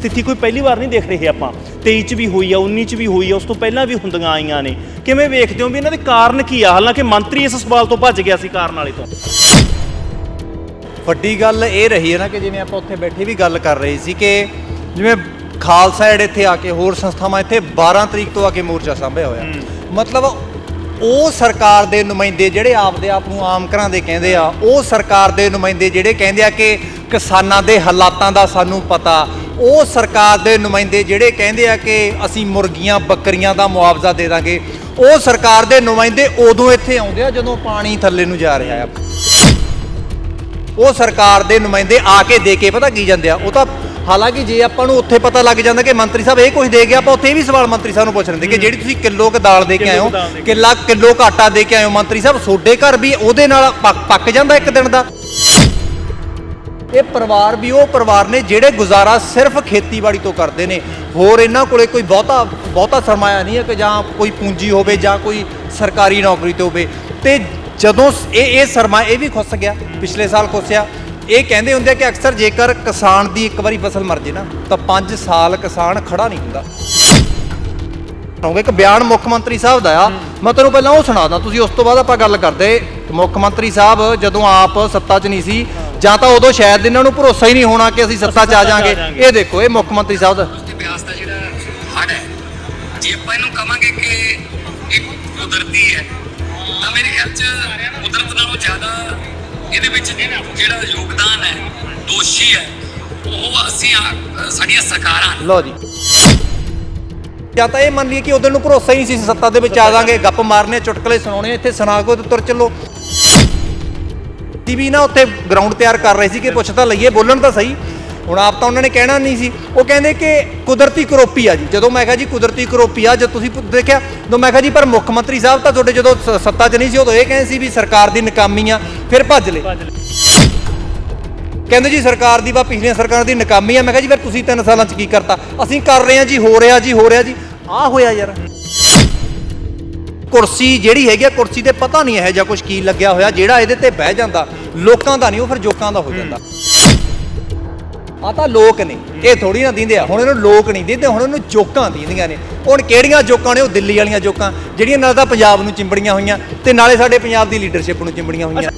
ਸਥਿਤੀ ਕੋਈ ਪਹਿਲੀ ਵਾਰ ਨਹੀਂ ਦੇਖ ਰਹੇ ਆਪਾਂ। 23 ਚ ਵੀ ਹੋਈ ਆ 19 ਚ ਵੀ ਹੋਈ ਆ ਉਸ ਤੋਂ ਪਹਿਲਾਂ ਵੀ ਹੁੰਦੀਆਂ ਆਈਆਂ ਨੇ। ਕਿਵੇਂ ਵੇਖਦੇ ਹੋ ਵੀ ਇਹਨਾਂ ਦੇ ਕਾਰਨ ਕੀ ਆ? ਹਾਲਾਂਕਿ ਮੰਤਰੀ ਇਸ ਸਵਾਲ ਤੋਂ ਭੱਜ ਗਿਆ ਸੀ ਕਾਰਨ ਵਾਲੇ ਤੋਂ। ਵੱਡੀ ਗੱਲ ਇਹ ਰਹੀ ਹੈ ਨਾ ਕਿ ਜਿਵੇਂ ਆਪਾਂ ਉੱਥੇ ਬੈਠੇ ਵੀ ਗੱਲ ਕਰ ਰਹੇ ਸੀ ਕਿ ਜਿਵੇਂ ਖਾਲਸਾ ਏਡ ਇੱਥੇ ਆ ਕੇ ਹੋਰ ਸੰਸਥਾਵਾਂ ਇੱਥੇ 12 ਤਰੀਕ ਤੋਂ ਆ ਕੇ ਮੋਰਚਾ ਸਾਂਭਿਆ ਹੋਇਆ। ਮਤਲਬ ਉਹ ਸਰਕਾਰ ਦੇ ਨੁਮਾਇੰਦੇ ਜਿਹੜੇ ਆਪਦੇ ਆਪ ਨੂੰ ਆਮ ਘਰਾਂ ਦੇ ਕਹਿੰਦੇ ਆ ਉਹ ਸਰਕਾਰ ਦੇ ਨੁਮਾਇੰਦੇ ਜਿਹੜੇ ਕਹਿੰਦੇ ਆ ਕਿ ਕਿਸਾਨਾਂ ਦੇ ਹਾਲਾਤਾਂ ਦਾ ਸਾਨੂੰ ਪਤਾ ਉਹ ਸਰਕਾਰ ਦੇ ਨੁਮਾਇੰਦੇ ਜਿਹੜੇ ਕਹਿੰਦੇ ਆ ਕਿ ਅਸੀਂ ਮੁਰਗੀਆਂ ਬੱਕਰੀਆਂ ਦਾ ਮੁਆਵਜ਼ਾ ਦੇ ਦਾਂਗੇ ਉਹ ਸਰਕਾਰ ਦੇ ਨੁਮਾਇੰਦੇ ਉਦੋਂ ਇੱਥੇ ਆਉਂਦੇ ਆ ਜਦੋਂ ਪਾਣੀ ਥੱਲੇ ਨੂੰ ਜਾ ਰਿਹਾ ਆ। ਉਹ ਸਰਕਾਰ ਦੇ ਨੁਮਾਇੰਦੇ ਆ ਕੇ ਦੇ ਕੇ ਪਤਾ ਕੀ ਜਾਂਦੇ ਆ? ਉਹ ਤਾਂ ਹਾਲਾਂਕਿ ਜੇ ਆਪਾਂ ਨੂੰ ਉੱਥੇ ਪਤਾ ਲੱਗ ਜਾਂਦਾ ਕਿ ਮੰਤਰੀ ਸਾਹਿਬ ਇਹ ਕੁਝ ਦੇ ਗਿਆ ਆਪਾਂ ਉੱਥੇ ਇਹ ਵੀ ਸਵਾਲ ਮੰਤਰੀ ਸਾਹਿਬ ਨੂੰ ਪੁੱਛ ਲੈਂਦੇ ਕਿ ਜਿਹੜੀ ਤੁਸੀਂ ਕਿਲੋ ਕ ਦਾਲ ਦੇ ਕੇ ਆਏ ਹੋ। ਕਿੱਲਾ ਕਿਲੋ ਆਟਾ ਦੇ ਕੇ ਆਏ ਹੋ ਮੰਤਰੀ ਸਾਹਿਬ ਤੁਹਾਡੇ ਘਰ ਵੀ ਉਹਦੇ ਨਾਲ ਪੱਕ ਜਾਂਦਾ ਇੱਕ ਦਿਨ ਦਾ? ਇਹ ਪਰਿਵਾਰ ਵੀ ਉਹ ਪਰਿਵਾਰ ਨੇ ਜਿਹੜੇ ਗੁਜ਼ਾਰਾ ਸਿਰਫ ਖੇਤੀਬਾੜੀ ਤੋਂ ਕਰਦੇ ਨੇ। ਹੋਰ ਇਹਨਾਂ ਕੋਲੇ ਕੋਈ ਬਹੁਤਾ ਬਹੁਤਾ ਸਰਮਾਇਆ ਨਹੀਂ ਹੈ ਕਿ ਜਾਂ ਕੋਈ ਪੂੰਜੀ ਹੋਵੇ ਜਾਂ ਕੋਈ ਸਰਕਾਰੀ ਨੌਕਰੀ ਤੇ ਹੋਵੇ। ਤੇ ਜਦੋਂ ਇਹ ਇਹ ਸਰਮਾ ਇਹ ਵੀ ਖੁੱਸ ਗਿਆ ਪਿਛਲੇ ਸਾਲ ਖੁੱਸਿਆ। ਇਹ ਕਹਿੰਦੇ ਹੁੰਦੇ ਕਿ ਅਕਸਰ ਜੇਕਰ ਕਿਸਾਨ ਦੀ ਇੱਕ ਵਾਰੀ ਫਸਲ ਮਰ ਜੇ ਨਾ ਤਾਂ 5 ਸਾਲ ਕਿਸਾਨ ਖੜਾ ਨਹੀਂ ਹੁੰਦਾ। ਹੋਵੇ ਇੱਕ ਬਿਆਨ ਮੁੱਖ ਮੰਤਰੀ ਸਾਹਿਬ ਦਾ ਆ। ਮੈਂ ਤੁਹਾਨੂੰ ਪਹਿਲਾਂ ਉਹ ਸੁਣਾਦਾ ਤੁਸੀਂ ਉਸ ਤੋਂ ਬਾਅਦ ਆਪਾਂ ਗੱਲ ਕਰਦੇ। ਮੁੱਖ ਮੰਤਰੀ ਸਾਹਿਬ ਜਦੋਂ ਆਪ ਸੱਤਾ 'ਚ ਨਹੀਂ ਸੀ ਜਾਂ ਤਾਂ ਉਦੋਂ ਸ਼ਾਇਦ ਇਹਨਾਂ ਨੂੰ ਭਰੋਸਾ ਹੀ ਨਹੀਂ ਹੋਣਾ ਕਿ ਅਸੀਂ ਸੱਤਾ 'ਚ ਆ ਜਾਾਂਗੇ ਇਹ ਦੇਖੋ ਇਹ ਮੁੱਖ ਮੰਤਰੀ ਸਾਹਿਬ ਦਾ ਤੇ ਬਿਆਸ ਦਾ ਜਿਹੜਾ ਹੜ ਹੈ ਜੇ ਆਪਾਂ ਇਹਨੂੰ ਕਵਾਂਗੇ ਕਿ ਇਹ ਕੁਦਰਤੀ ਹੈ ਤਾਂ ਮੇਰੇ ਖਿਆਲ ਚ ਕੁਦਰਤ ਨਾਲੋਂ ਜ਼ਿਆਦਾ ਇਹਦੇ ਵਿੱਚ ਜਿਹੜਾ ਯੋਗਦਾਨ ਹੈ ਦੋਸ਼ੀ ਹੈ ਉਹ ਅਸੀਂ ਆ- ਸਾਡੀਆਂ ਸਰਕਾਰਾਂ ਨੇ। ਲਓ ਜੀ। ਜਾਂ ਤਾਂ ਇਹ ਮੰਨ ਲਈਏ ਕਿ ਉਦੋਂ ਨੂੰ ਭਰੋਸਾ ਹੀ ਨਹੀਂ ਸੀ ਸੱਤਾ ਦੇ ਵਿੱਚ ਆ ਜਾਾਂਗੇ ਗੱਪ ਮਾਰਨੇ ਚੁਟਕਲੇ ਸੁਣਾਉਣੇ ਇੱਥੇ ਸੁਣਾ ਕੇ ਤੇ ਤੁਰ ਚੱਲੋ। ਵੀ ਨਾ ਉੱਥੇ ਗਰਾਊਂਡ ਤਿਆਰ ਕਰ ਰਹੇ ਸੀ ਕਿ ਪੁੱਛ ਤਾਂ ਲਈਏ ਬੋਲਣ ਤਾਂ ਸਹੀ। ਹੁਣ ਆਪ ਤਾਂ ਉਹਨਾਂ ਨੇ ਕਹਿਣਾ ਨਹੀਂ ਸੀ। ਉਹ ਕਹਿੰਦੇ ਕਿ ਕੁਦਰਤੀ ਕਰੋਪੀ ਆ ਜੀ। ਜਦੋਂ ਮੈਂ ਕਿਹਾ ਜੀ ਕੁਦਰਤੀ ਕਰੋਪੀ ਆ ਜਦ ਤੁਸੀਂ ਦੇਖਿਆ ਜਦੋਂ ਮੈਂ ਕਿਹਾ ਜੀ ਪਰ ਮੁੱਖ ਮੰਤਰੀ ਸਾਹਿਬ ਤਾਂ ਤੁਹਾਡੇ ਜਦੋਂ ਸੱਤਾ 'ਚ ਨਹੀਂ ਸੀ ਉਦੋਂ ਇਹ ਕਹਿੰਦੇ ਸੀ ਵੀ ਸਰਕਾਰ ਦੀ ਨਾਕਾਮੀ ਆ ਫਿਰ ਭੱਜ ਲਏ। ਕਹਿੰਦੇ ਜੀ ਸਰਕਾਰ ਦੀ ਵਾ ਪਿਛਲੀਆਂ ਸਰਕਾਰਾਂ ਦੀ ਨਾਕਾਮੀ ਆ। ਮੈਂ ਕਿਹਾ ਜੀ ਫਿਰ ਤੁਸੀਂ 3 ਸਾਲਾਂ 'ਚ ਕੀ ਕਰਤਾ? ਅਸੀਂ ਕਰ ਰਹੇ ਹਾਂ ਜੀ ਹੋ ਰਿਹਾ ਜੀ ਹੋ ਰਿਹਾ ਜੀ। ਆ ਹੋਇਆ ਯਾਰ। ਕੁਰਸੀ ਜਿਹੜੀ ਹੈਗੀ ਆ, ਕੁਰਸੀ ਤੇ ਪਤਾ ਨਹੀਂ ਇਹੋ ਜਿਹਾ ਕੁਝ ਕੀ ਲੱਗਿਆ ਹੋਇਆ, ਜਿਹੜਾ ਇਹਦੇ ਤੇ ਬਹਿ ਜਾਂਦਾ। ਲੋਕਾਂ ਦਾ ਨਹੀਂ, ਉਹ ਫਿਰ ਜੋਕਾਂ ਦਾ ਹੋ ਜਾਂਦਾ। ਆ ਤਾਂ ਲੋਕ ਨੇ, ਇਹ ਥੋੜੀ ਨਾ ਦਿੰਦੇ ਆ। ਹੁਣ ਇਹਨੂੰ ਲੋਕ ਨਹੀਂ ਦਿੰਦੇ, ਹੁਣ ਇਹਨੂੰ ਜੋਕਾਂ ਦਿੰਦੀਆਂ ਨੇ। ਹੁਣ ਕਿਹੜੀਆਂ ਜੋਕਾਂ ਨੇ? ਉਹ ਦਿੱਲੀ ਵਾਲੀਆਂ ਜੋਕਾਂ, ਜਿਹੜੀਆਂ ਨਾਲ ਤਾਂ ਪੰਜਾਬ ਨੂੰ ਚਿੰਬੜੀਆਂ ਹੋਈਆਂ ਤੇ ਨਾਲੇ ਸਾਡੇ ਪੰਜਾਬ ਦੀ ਲੀਡਰਸ਼ਿਪ ਨੂੰ ਚਿੰਬੜੀਆਂ ਹੋਈਆਂ।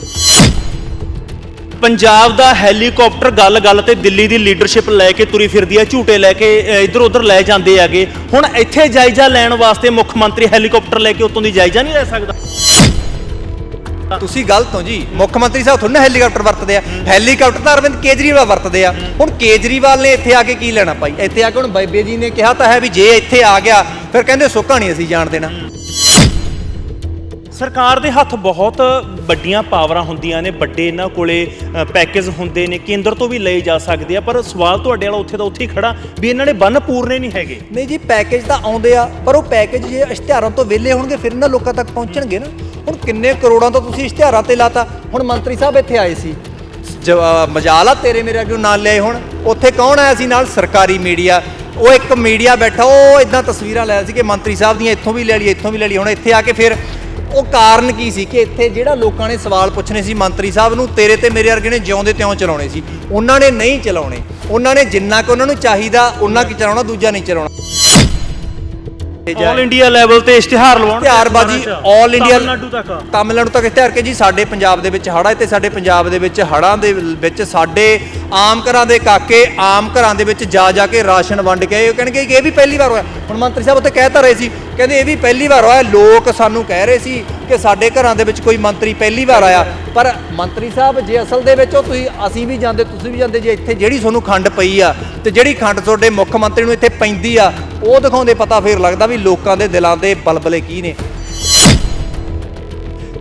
ਪੰਜਾਬ ਦਾ ਹੈਲੀਕਾਪਟਰ ਗੱਲ-ਗੱਲ ਤੇ ਦਿੱਲੀ ਦੀ ਲੀਡਰਸ਼ਿਪ ਲੈ ਕੇ ਤੁਰੀ ਫਿਰਦੀ ਹੈ ਝੂਟੇ ਲੈ ਕੇ ਇੱਧਰ ਉੱਧਰ ਲੈ ਜਾਂਦੇ ਹੈਗੇ। ਹੁਣ ਇੱਥੇ ਜਾਇਜ਼ਾ ਲੈਣ ਵਾਸਤੇ ਮੁੱਖ ਮੰਤਰੀ ਹੈਲੀਕਾਪਟਰ ਲੈ ਕੇ ਉਤੋਂ ਦੀ ਜਾਇਜ਼ਾ ਨਹੀਂ ਲੈ ਸਕਦਾ। ਤੁਸੀਂ ਗਲਤ ਹੋ ਜੀ। ਮੁੱਖ ਮੰਤਰੀ ਸਾਹਿਬ ਥੋੜਾ ਹੈਲੀਕਾਪਟਰ ਵਰਤਦੇ ਆ। ਹੈਲੀਕਾਪਟਰ ਤਾਂ ਅਰਵਿੰਦ ਕੇਜਰੀਵਾਲ ਵਰਤਦੇ ਆ। ਹੁਣ ਕੇਜਰੀਵਾਲ ਨੇ ਇੱਥੇ ਆ ਕੇ ਕੀ ਲੈਣਾ ਭਾਈ? ਇੱਥੇ ਆ ਕੇ ਹੁਣ ਬਾਬੇ ਜੀ ਨੇ ਕਿਹਾ ਤਾਂ ਹੈ ਵੀ ਜੇ ਇੱਥੇ ਆ ਗਿਆ ਫਿਰ ਕਹਿੰਦੇ ਸੁੱਕਾ ਨਹੀਂ ਅਸੀਂ ਜਾਣ ਦੇਣਾ। ਸਰਕਾਰ ਦੇ ਹੱਥ ਬਹੁਤ ਵੱਡੀਆਂ ਪਾਵਰਾਂ ਹੁੰਦੀਆਂ ਨੇ, ਵੱਡੇ ਇਹਨਾਂ ਕੋਲੇ ਪੈਕੇਜ ਹੁੰਦੇ ਨੇ, ਕੇਂਦਰ ਤੋਂ ਵੀ ਲਏ ਜਾ ਸਕਦੇ ਆ, ਪਰ ਸਵਾਲ ਤੁਹਾਡੇ ਵਾਲਾ ਉੱਥੇ ਦਾ ਉੱਥੇ ਹੀ ਖੜਾ ਵੀ ਇਹਨਾਂ ਨੇ ਬੰਨ ਪੂਰਨੇ ਨਹੀਂ ਹੈਗੇ। ਨਹੀਂ ਜੀ ਪੈਕੇਜ ਤਾਂ ਆਉਂਦੇ ਆ, ਪਰ ਉਹ ਪੈਕੇਜ ਜੇ ਇਸ਼ਤਿਹਾਰਾਂ ਤੋਂ ਵਿਹਲੇ ਹੋਣਗੇ, ਫਿਰ ਇਹਨਾਂ ਲੋਕਾਂ ਤੱਕ ਪਹੁੰਚਣਗੇ ਨਾ। ਹੁਣ ਕਿੰਨੇ ਕਰੋੜਾਂ ਤੋਂ ਤੁਸੀਂ ਇਸ਼ਤਿਹਾਰਾਂ ਤੇ ਲਾਤਾ? ਹੁਣ ਮੰਤਰੀ ਸਾਹਿਬ ਇੱਥੇ ਆਏ ਸੀ। ਜ- ਅਹ ਮਜਾਲ ਆ ਤੇਰੇ ਮੇਰੇ ਅੱਗੇ ਨਾਲ ਲਿਆਏ ਹੁਣ। ਉੱਥੇ ਕੌਣ ਆਇਆ ਸੀ ਨਾਲ? ਸਰਕਾਰੀ ਮੀਡੀਆ। ਉਹ ਇੱਕ ਮੀਡੀਆ ਬੈਠਾ, ਉਹ ਇਦਾਂ ਤਸਵੀਰਾਂ ਲੈ ਰਿਹਾ ਸੀ ਕਿ ਮੰਤਰੀ ਸਾਹਿਬ ਦੀਆਂ ਇੱਥੋਂ ਵੀ ਲੈ ਲਈ ਇੱਥੋਂ ਵੀ ਲੈ ਲਈ ਹੁਣ ਇੱਥੇ ਆ ਕੇ ਫਿਰ ਉਹ ਕਾਰਨ ਕੀ ਸੀ ਕਿ ਇੱਥੇ ਜਿਹੜਾ ਲੋਕਾਂ ਨੇ ਸਵਾਲ ਪੁੱਛਣੇ ਸੀ ਮੰਤਰੀ ਸਾਹਿਬ ਨੂੰ ਤੇਰੇ ਤੇ ਮੇਰੇ ਵਰਗੇ ਨੇ ਜਿਉਂਦੇ ਤਿਉਂ ਚਲਾਉਣੇ ਸੀ। ਉਹਨਾਂ ਨੇ ਨਹੀਂ ਚਲਾਉਣੇ। ਉਹਨਾਂ ਨੇ ਜਿੰਨਾ ਕਿ ਉਹਨਾਂ ਨੂੰ ਚਾਹੀਦਾ ਉਹਨਾਂ ਕੀ ਚਲਾਉਣਾ ਦੂਜਾ ਨਹੀਂ ਚਲਾਉਣਾ। ਆਲ ਇੰਡੀਆ ਲੈਵਲ ਤੇ ਇਸ਼ਤਿਹਾਰ ਲਵਾਉਣ ਇਸ਼ਤਿਹਾਰਬਾਜ਼ੀ ਆਲ ਇੰਡੀਆ ਤਮਿਲਨਾਡੂ ਤੱਕ ਤਮਿਲਨਾਡੂ ਤੱਕ ਇਸ਼ਤਿਹਾਰ ਕੇ ਜੀ ਸਾਡੇ ਪੰਜਾਬ ਦੇ ਵਿੱਚ ਹੜ੍ਹ ਹੈ ਤੇ ਸਾਡੇ ਪੰਜਾਬ ਦੇ ਵਿੱਚ ਹੜ੍ਹਾਂ ਦੇ ਵਿੱਚ ਸਾਡੇ ਆਮ ਘਰਾਂ ਦੇ ਕਾਕੇ ਆਮ ਘਰਾਂ ਦੇ ਵਿੱਚ ਜਾ ਜਾ ਕੇ ਰਾਸ਼ਨ ਵੰਡ ਕੇ ਆਏ। ਉਹ ਕਹਿਣਗੇ ਕਿ ਇਹ ਵੀ ਪਹਿਲੀ ਵਾਰ ਹੋਇਆ। ਹੁਣ ਮੰਤਰੀ ਸਾਹਿਬ ਉੱਥੇ ਕਹਿ ਤਾਂ ਰਹੇ ਸੀ। ਕਹਿੰਦੇ ਇਹ ਵੀ ਪਹਿਲੀ ਵਾਰ ਹੋਇਆ। ਲੋਕ ਸਾਨੂੰ ਕਹਿ ਰਹੇ ਸੀ ਕਿ ਸਾਡੇ ਘਰਾਂ ਦੇ ਵਿੱਚ ਕੋਈ ਮੰਤਰੀ ਪਹਿਲੀ ਵਾਰ ਆਇਆ। ਪਰ ਮੰਤਰੀ ਸਾਹਿਬ, ਜੇ ਅਸਲ ਦੇ ਵਿੱਚ ਉਹ ਤੁਸੀਂ, ਅਸੀਂ ਵੀ ਜਾਂਦੇ, ਤੁਸੀਂ ਵੀ ਜਾਂਦੇ, ਜੇ ਇੱਥੇ ਜਿਹੜੀ ਤੁਹਾਨੂੰ ਖੰਡ ਪਈ ਆ ਤੇ ਜਿਹੜੀ ਖੰਡ ਤੁਹਾਡੇ ਮੁੱਖ ਮੰਤਰੀ ਨੂੰ ਇੱਥੇ ਪੈਂਦੀ ਆ, ਉਹ ਦਿਖਾਉਂਦੇ ਪਤਾ ਫੇਰ ਲੱਗਦਾ ਵੀ ਲੋਕਾਂ ਦੇ ਦਿਲਾਂ ਦੇ ਬਲਬਲੇ ਕੀ ਨੇ।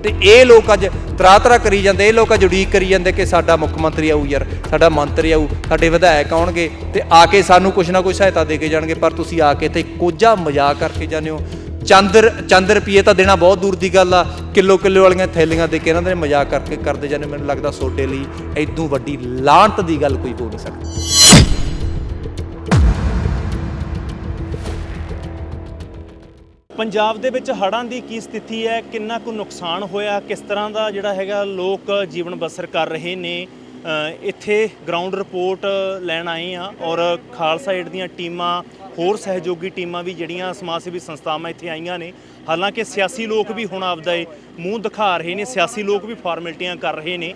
ਤੇ ਇਹ ਲੋਕ ਅੱਜ ਤਰਾ ਤਰਾ ਕਰੀ ਜਾਂਦੇ, ਇਹ ਲੋਕ ਅੱਜ ਉਡੀਕ ਕਰੀ ਜਾਂਦੇ ਕਿ ਸਾਡਾ ਮੁੱਖ ਮੰਤਰੀ ਆਊ ਯਾਰ, ਸਾਡਾ ਮੰਤਰੀ ਆਊ, ਸਾਡੇ ਵਿਧਾਇਕ ਆਉਣਗੇ ਤੇ ਆ ਕੇ ਸਾਨੂੰ ਕੁਛ ਨਾ ਕੁਛ ਸਹਾਇਤਾ ਦੇ ਕੇ ਜਾਣਗੇ, ਪਰ ਤੁਸੀਂ ਆ ਕੇ ਤੇ ਕੋਝਾ ਮਜ਼ਾਕ ਕਰਕੇ ਜਾਂਦੇ ਹੋ। ਚੰਦਰ ਚੰਦ ਰੁਪਏ ਤਾਂ ਦੇਣਾ ਬਹੁਤ ਦੂਰ ਦੀ ਗੱਲ ਆ ਕਿਲੋ ਕਿਲੋ ਵਾਲੀਆਂ ਥੈਲੀਆਂ ਦੇ ਕੇ ਇਹਨਾਂ ਦੇ ਮਜ਼ਾਕ ਕਰਕੇ ਕਰਦੇ ਜਾਂਦੇ ਮੈਨੂੰ ਲੱਗਦਾ ਸੋਡੇ ਲਈ ਐਦੋਂ ਵੱਡੀ ਲਾਹਨਤ ਦੀ ਗੱਲ ਕੋਈ ਹੋ ਨਹੀਂ ਸਕਦੀ। ਪੰਜਾਬ ਦੇ ਵਿੱਚ ਹੜ੍ਹਾਂ ਦੀ ਕੀ ਸਥਿਤੀ ਹੈ? ਕਿੰਨਾ ਕੁ ਨੁਕਸਾਨ ਹੋਇਆ? ਕਿਸ ਤਰ੍ਹਾਂ ਦਾ ਜਿਹੜਾ ਹੈਗਾ ਲੋਕ ਜੀਵਨ ਬਸਰ ਕਰ ਰਹੇ ਨੇ? ਇੱਥੇ ਗਰਾਊਂਡ ਰਿਪੋਰਟ ਲੈਣ ਆਏ ਆ ਔਰ ਖਾਲਸਾ ਏਡ ਦੀਆਂ ਟੀਮਾਂ, ਹੋਰ ਸਹਿਯੋਗੀ ਟੀਮਾਂ ਵੀ ਜਿਹੜੀਆਂ ਸਮਾਜ ਸੇਵੀ ਸੰਸਥਾਵਾਂ ਇੱਥੇ ਆਈਆਂ ਨੇ। ਹਾਲਾਂਕਿ ਸਿਆਸੀ ਲੋਕ ਵੀ ਹੁਣ ਆਪਦਾ ਏ ਮੂੰਹ ਦਿਖਾ ਰਹੇ ਨੇ, ਸਿਆਸੀ ਲੋਕ ਵੀ ਫਾਰਮੈਲਿਟੀਆਂ ਕਰ ਰਹੇ ਨੇ।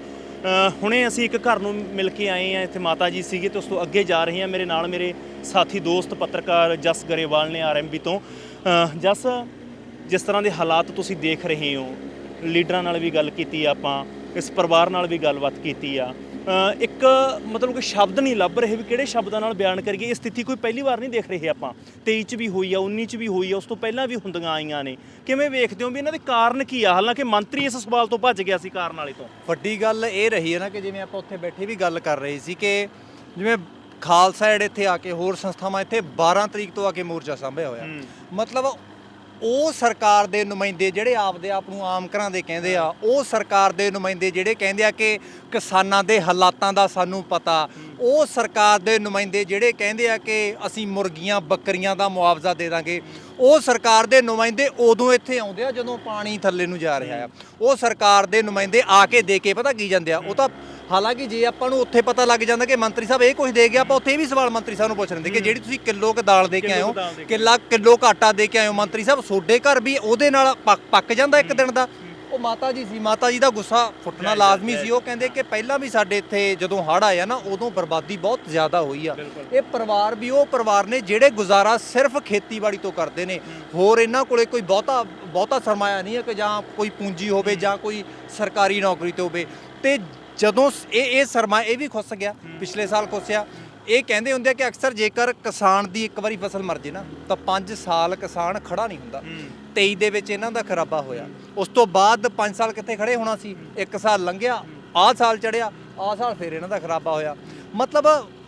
ਹੁਣੇ ਅਸੀਂ ਇੱਕ ਘਰ ਨੂੰ ਮਿਲ ਕੇ ਆਏ ਆ ਇੱਥੇ ਮਾਤਾ ਜੀ ਸੀਗੇ ਤੇ ਉਸ ਤੋਂ ਅੱਗੇ ਜਾ ਰਹੇ ਆ ਮੇਰੇ ਨਾਲ ਮੇਰੇ ਸਾਥੀ, ਦੋਸਤ, ਪੱਤਰਕਾਰ ਜਸ ਗਰੇਵਾਲ ਨੇ ਆਰਐਮਬੀ ਤੋਂ। ਜਸ, ਜਿਸ ਤਰ੍ਹਾਂ ਦੇ ਹਾਲਾਤ ਤੁਸੀਂ ਦੇਖ ਰਹੇ ਹੋ, ਲੀਡਰਾਂ ਨਾਲ ਵੀ ਗੱਲ ਕੀਤੀ ਆ ਆਪਾਂ, ਇਸ ਪਰਿਵਾਰ ਨਾਲ ਵੀ ਗੱਲਬਾਤ ਕੀਤੀ ਆ ਇੱਕ ਮਤਲਬ ਕਿ ਸ਼ਬਦ ਨਹੀਂ ਲੱਭ ਰਹੇ ਵੀ ਕਿਹੜੇ ਸ਼ਬਦਾਂ ਨਾਲ ਬਿਆਨ ਕਰੀਏ, ਇਹ ਸਥਿਤੀ ਕੋਈ ਪਹਿਲੀ ਵਾਰ ਨਹੀਂ ਦੇਖ ਰਹੇ ਆਪਾਂ। 23 ਚ ਵੀ ਹੋਈ ਆ 19 ਚ ਵੀ ਹੋਈ ਆ, ਉਸ ਤੋਂ ਪਹਿਲਾਂ ਵੀ ਹੁੰਦੀਆਂ ਆਈਆਂ ਨੇ। ਕਿਵੇਂ ਵੇਖਦੇ ਹੋ ਵੀ ਇਹਨਾਂ ਦੇ ਕਾਰਨ ਕੀ ਆ? ਹਾਲਾਂਕਿ ਮੰਤਰੀ ਇਸ ਸਵਾਲ ਤੋਂ ਭੱਜ ਗਿਆ ਸੀ ਕਾਰਨ ਵਾਲੇ ਤੋਂ। ਵੱਡੀ ਗੱਲ ਇਹ ਰਹੀ ਹੈ ਨਾ ਕਿ ਜਿਵੇਂ ਆਪਾਂ ਉੱਥੇ ਬੈਠੇ ਵੀ ਗੱਲ ਕਰ ਰਹੇ ਸੀ ਕਿ ਜਿਵੇਂ ਖਾਲਸਾ ਏਡ ਇੱਥੇ ਆ ਕੇ ਹੋਰ ਸੰਸਥਾਵਾਂ ਇੱਥੇ 12 ਤਰੀਕ ਤੋਂ ਆ ਕੇ ਮੋਰਚਾ ਸਾਂਭਿਆ ਹੋਇਆ। ਮਤਲਬ ਉਹ ਸਰਕਾਰ ਦੇ ਨੁਮਾਇੰਦੇ ਜਿਹੜੇ ਆਪਦੇ ਆਪ ਨੂੰ ਆਮ ਘਰਾਂ ਦੇ ਕਹਿੰਦੇ ਆ ਉਹ ਸਰਕਾਰ ਦੇ ਨੁਮਾਇੰਦੇ ਜਿਹੜੇ ਕਹਿੰਦੇ ਆ ਕਿ ਕਿਸਾਨਾਂ ਦੇ ਹਾਲਾਤਾਂ ਦਾ ਸਾਨੂੰ ਪਤਾ ਉਹ ਸਰਕਾਰ ਦੇ ਨੁਮਾਇੰਦੇ ਜਿਹੜੇ ਕਹਿੰਦੇ ਆ ਕਿ ਅਸੀਂ ਮੁਰਗੀਆਂ ਬੱਕਰੀਆਂ ਦਾ ਮੁਆਵਜ਼ਾ ਦੇ ਦਾਂਗੇ ਉਹ ਸਰਕਾਰ ਦੇ ਨੁਮਾਇੰਦੇ ਉਦੋਂ ਇੱਥੇ ਆਉਂਦੇ ਆ ਜਦੋਂ ਪਾਣੀ ਥੱਲੇ ਨੂੰ ਜਾ ਰਿਹਾ ਆ। ਉਹ ਸਰਕਾਰ ਦੇ ਨੁਮਾਇੰਦੇ ਆ ਕੇ ਦੇ ਕੇ ਪਤਾ ਕੀ ਜਾਂਦੇ ਆ ਉਹ ਤਾਂ ਹਾਲਾਂਕਿ ਜੇ ਆਪਾਂ ਨੂੰ ਉੱਥੇ ਪਤਾ ਲੱਗ ਜਾਂਦਾ ਕਿ ਮੰਤਰੀ ਸਾਹਿਬ ਇਹ ਕੁਝ ਦੇ ਗਿਆ ਆਪਾਂ ਉੱਥੇ ਇਹ ਵੀ ਸਵਾਲ ਮੰਤਰੀ ਸਾਹਿਬ ਨੂੰ ਪੁੱਛ ਲੈਂਦੇ ਕਿ ਜਿਹੜੀ ਤੁਸੀਂ ਕਿਲੋ ਕ ਦਾਲ ਦੇ ਕੇ ਆਏ ਕਿੱਲੋ ਹੋ ਕਿੱਲਾ ਕਿਲੋ ਆਟਾ ਦੇ ਕੇ ਆਏ ਹੋ ਮੰਤਰੀ ਸਾਹਿਬ ਤੁਹਾਡੇ ਘਰ ਵੀ ਉਹਦੇ ਨਾਲ ਪੱਕ- ਜਾਂਦਾ ਇੱਕ ਦਿਨ ਦਾ? ਉਹ ਮਾਤਾ ਜੀ ਸੀ ਮਾਤਾ ਜੀ ਦਾ ਗੁੱਸਾ ਫੁੱਟਣਾ ਲਾਜ਼ਮੀ ਸੀ। ਉਹ ਕਹਿੰਦੇ ਕਿ ਪਹਿਲਾਂ ਵੀ ਸਾਡੇ ਇੱਥੇ ਜਦੋਂ ਹੜ੍ਹ ਆਇਆ ਨਾ ਉਦੋਂ ਬਰਬਾਦੀ ਬਹੁਤ ਜ਼ਿਆਦਾ ਹੋਈ ਆ। ਇਹ ਪਰਿਵਾਰ ਵੀ ਉਹ ਪਰਿਵਾਰ ਨੇ ਜਿਹੜੇ ਗੁਜ਼ਾਰਾ ਸਿਰਫ ਖੇਤੀਬਾੜੀ ਤੋਂ ਕਰਦੇ ਨੇ। ਹੋਰ ਇਹਨਾਂ ਕੋਲੇ ਕੋਈ ਬਹੁਤਾ ਬਹੁਤਾ ਸਰਮਾਇਆ ਨਹੀਂ ਹੈ ਕਿ ਜਾਂ ਕੋਈ ਪੂੰਜੀ ਹੋਵੇ ਜਾਂ ਕੋਈ ਸਰਕਾਰੀ ਨੌਕਰੀ ਤੇ ਹੋਵੇ। ਤੇ ਜਦੋਂ ਇਹ ਇਹ ਸਰਮਾ ਇਹ ਵੀ ਖੁੱਸ ਗਿਆ ਪਿਛਲੇ ਸਾਲ ਖੁੱਸਿਆ। ਇਹ ਕਹਿੰਦੇ ਹੁੰਦੇ ਆ ਕਿ ਅਕਸਰ ਜੇਕਰ ਕਿਸਾਨ ਦੀ ਇੱਕ ਵਾਰੀ ਫਸਲ ਮਰ ਜੇ ਨਾ ਤਾਂ 5 ਸਾਲ ਕਿਸਾਨ ਖੜਾ ਨਹੀਂ ਹੁੰਦਾ। 23 ਦੇ ਵਿੱਚ ਇਹਨਾਂ ਦਾ ਖਰਾਬਾ ਹੋਇਆ। ਉਸ ਤੋਂ ਬਾਅਦ 5 ਸਾਲ ਕਿੱਥੇ ਖੜੇ ਹੋਣਾ ਸੀ? ਇੱਕ ਸਾਲ ਲੰਘਿਆ ਆਹ ਸਾਲ ਚੜਿਆ ਆਹ ਸਾਲ ਫੇਰ ਇਹਨਾਂ ਦਾ ਖਰਾਬਾ ਹੋਇਆ। ਮਤਲਬ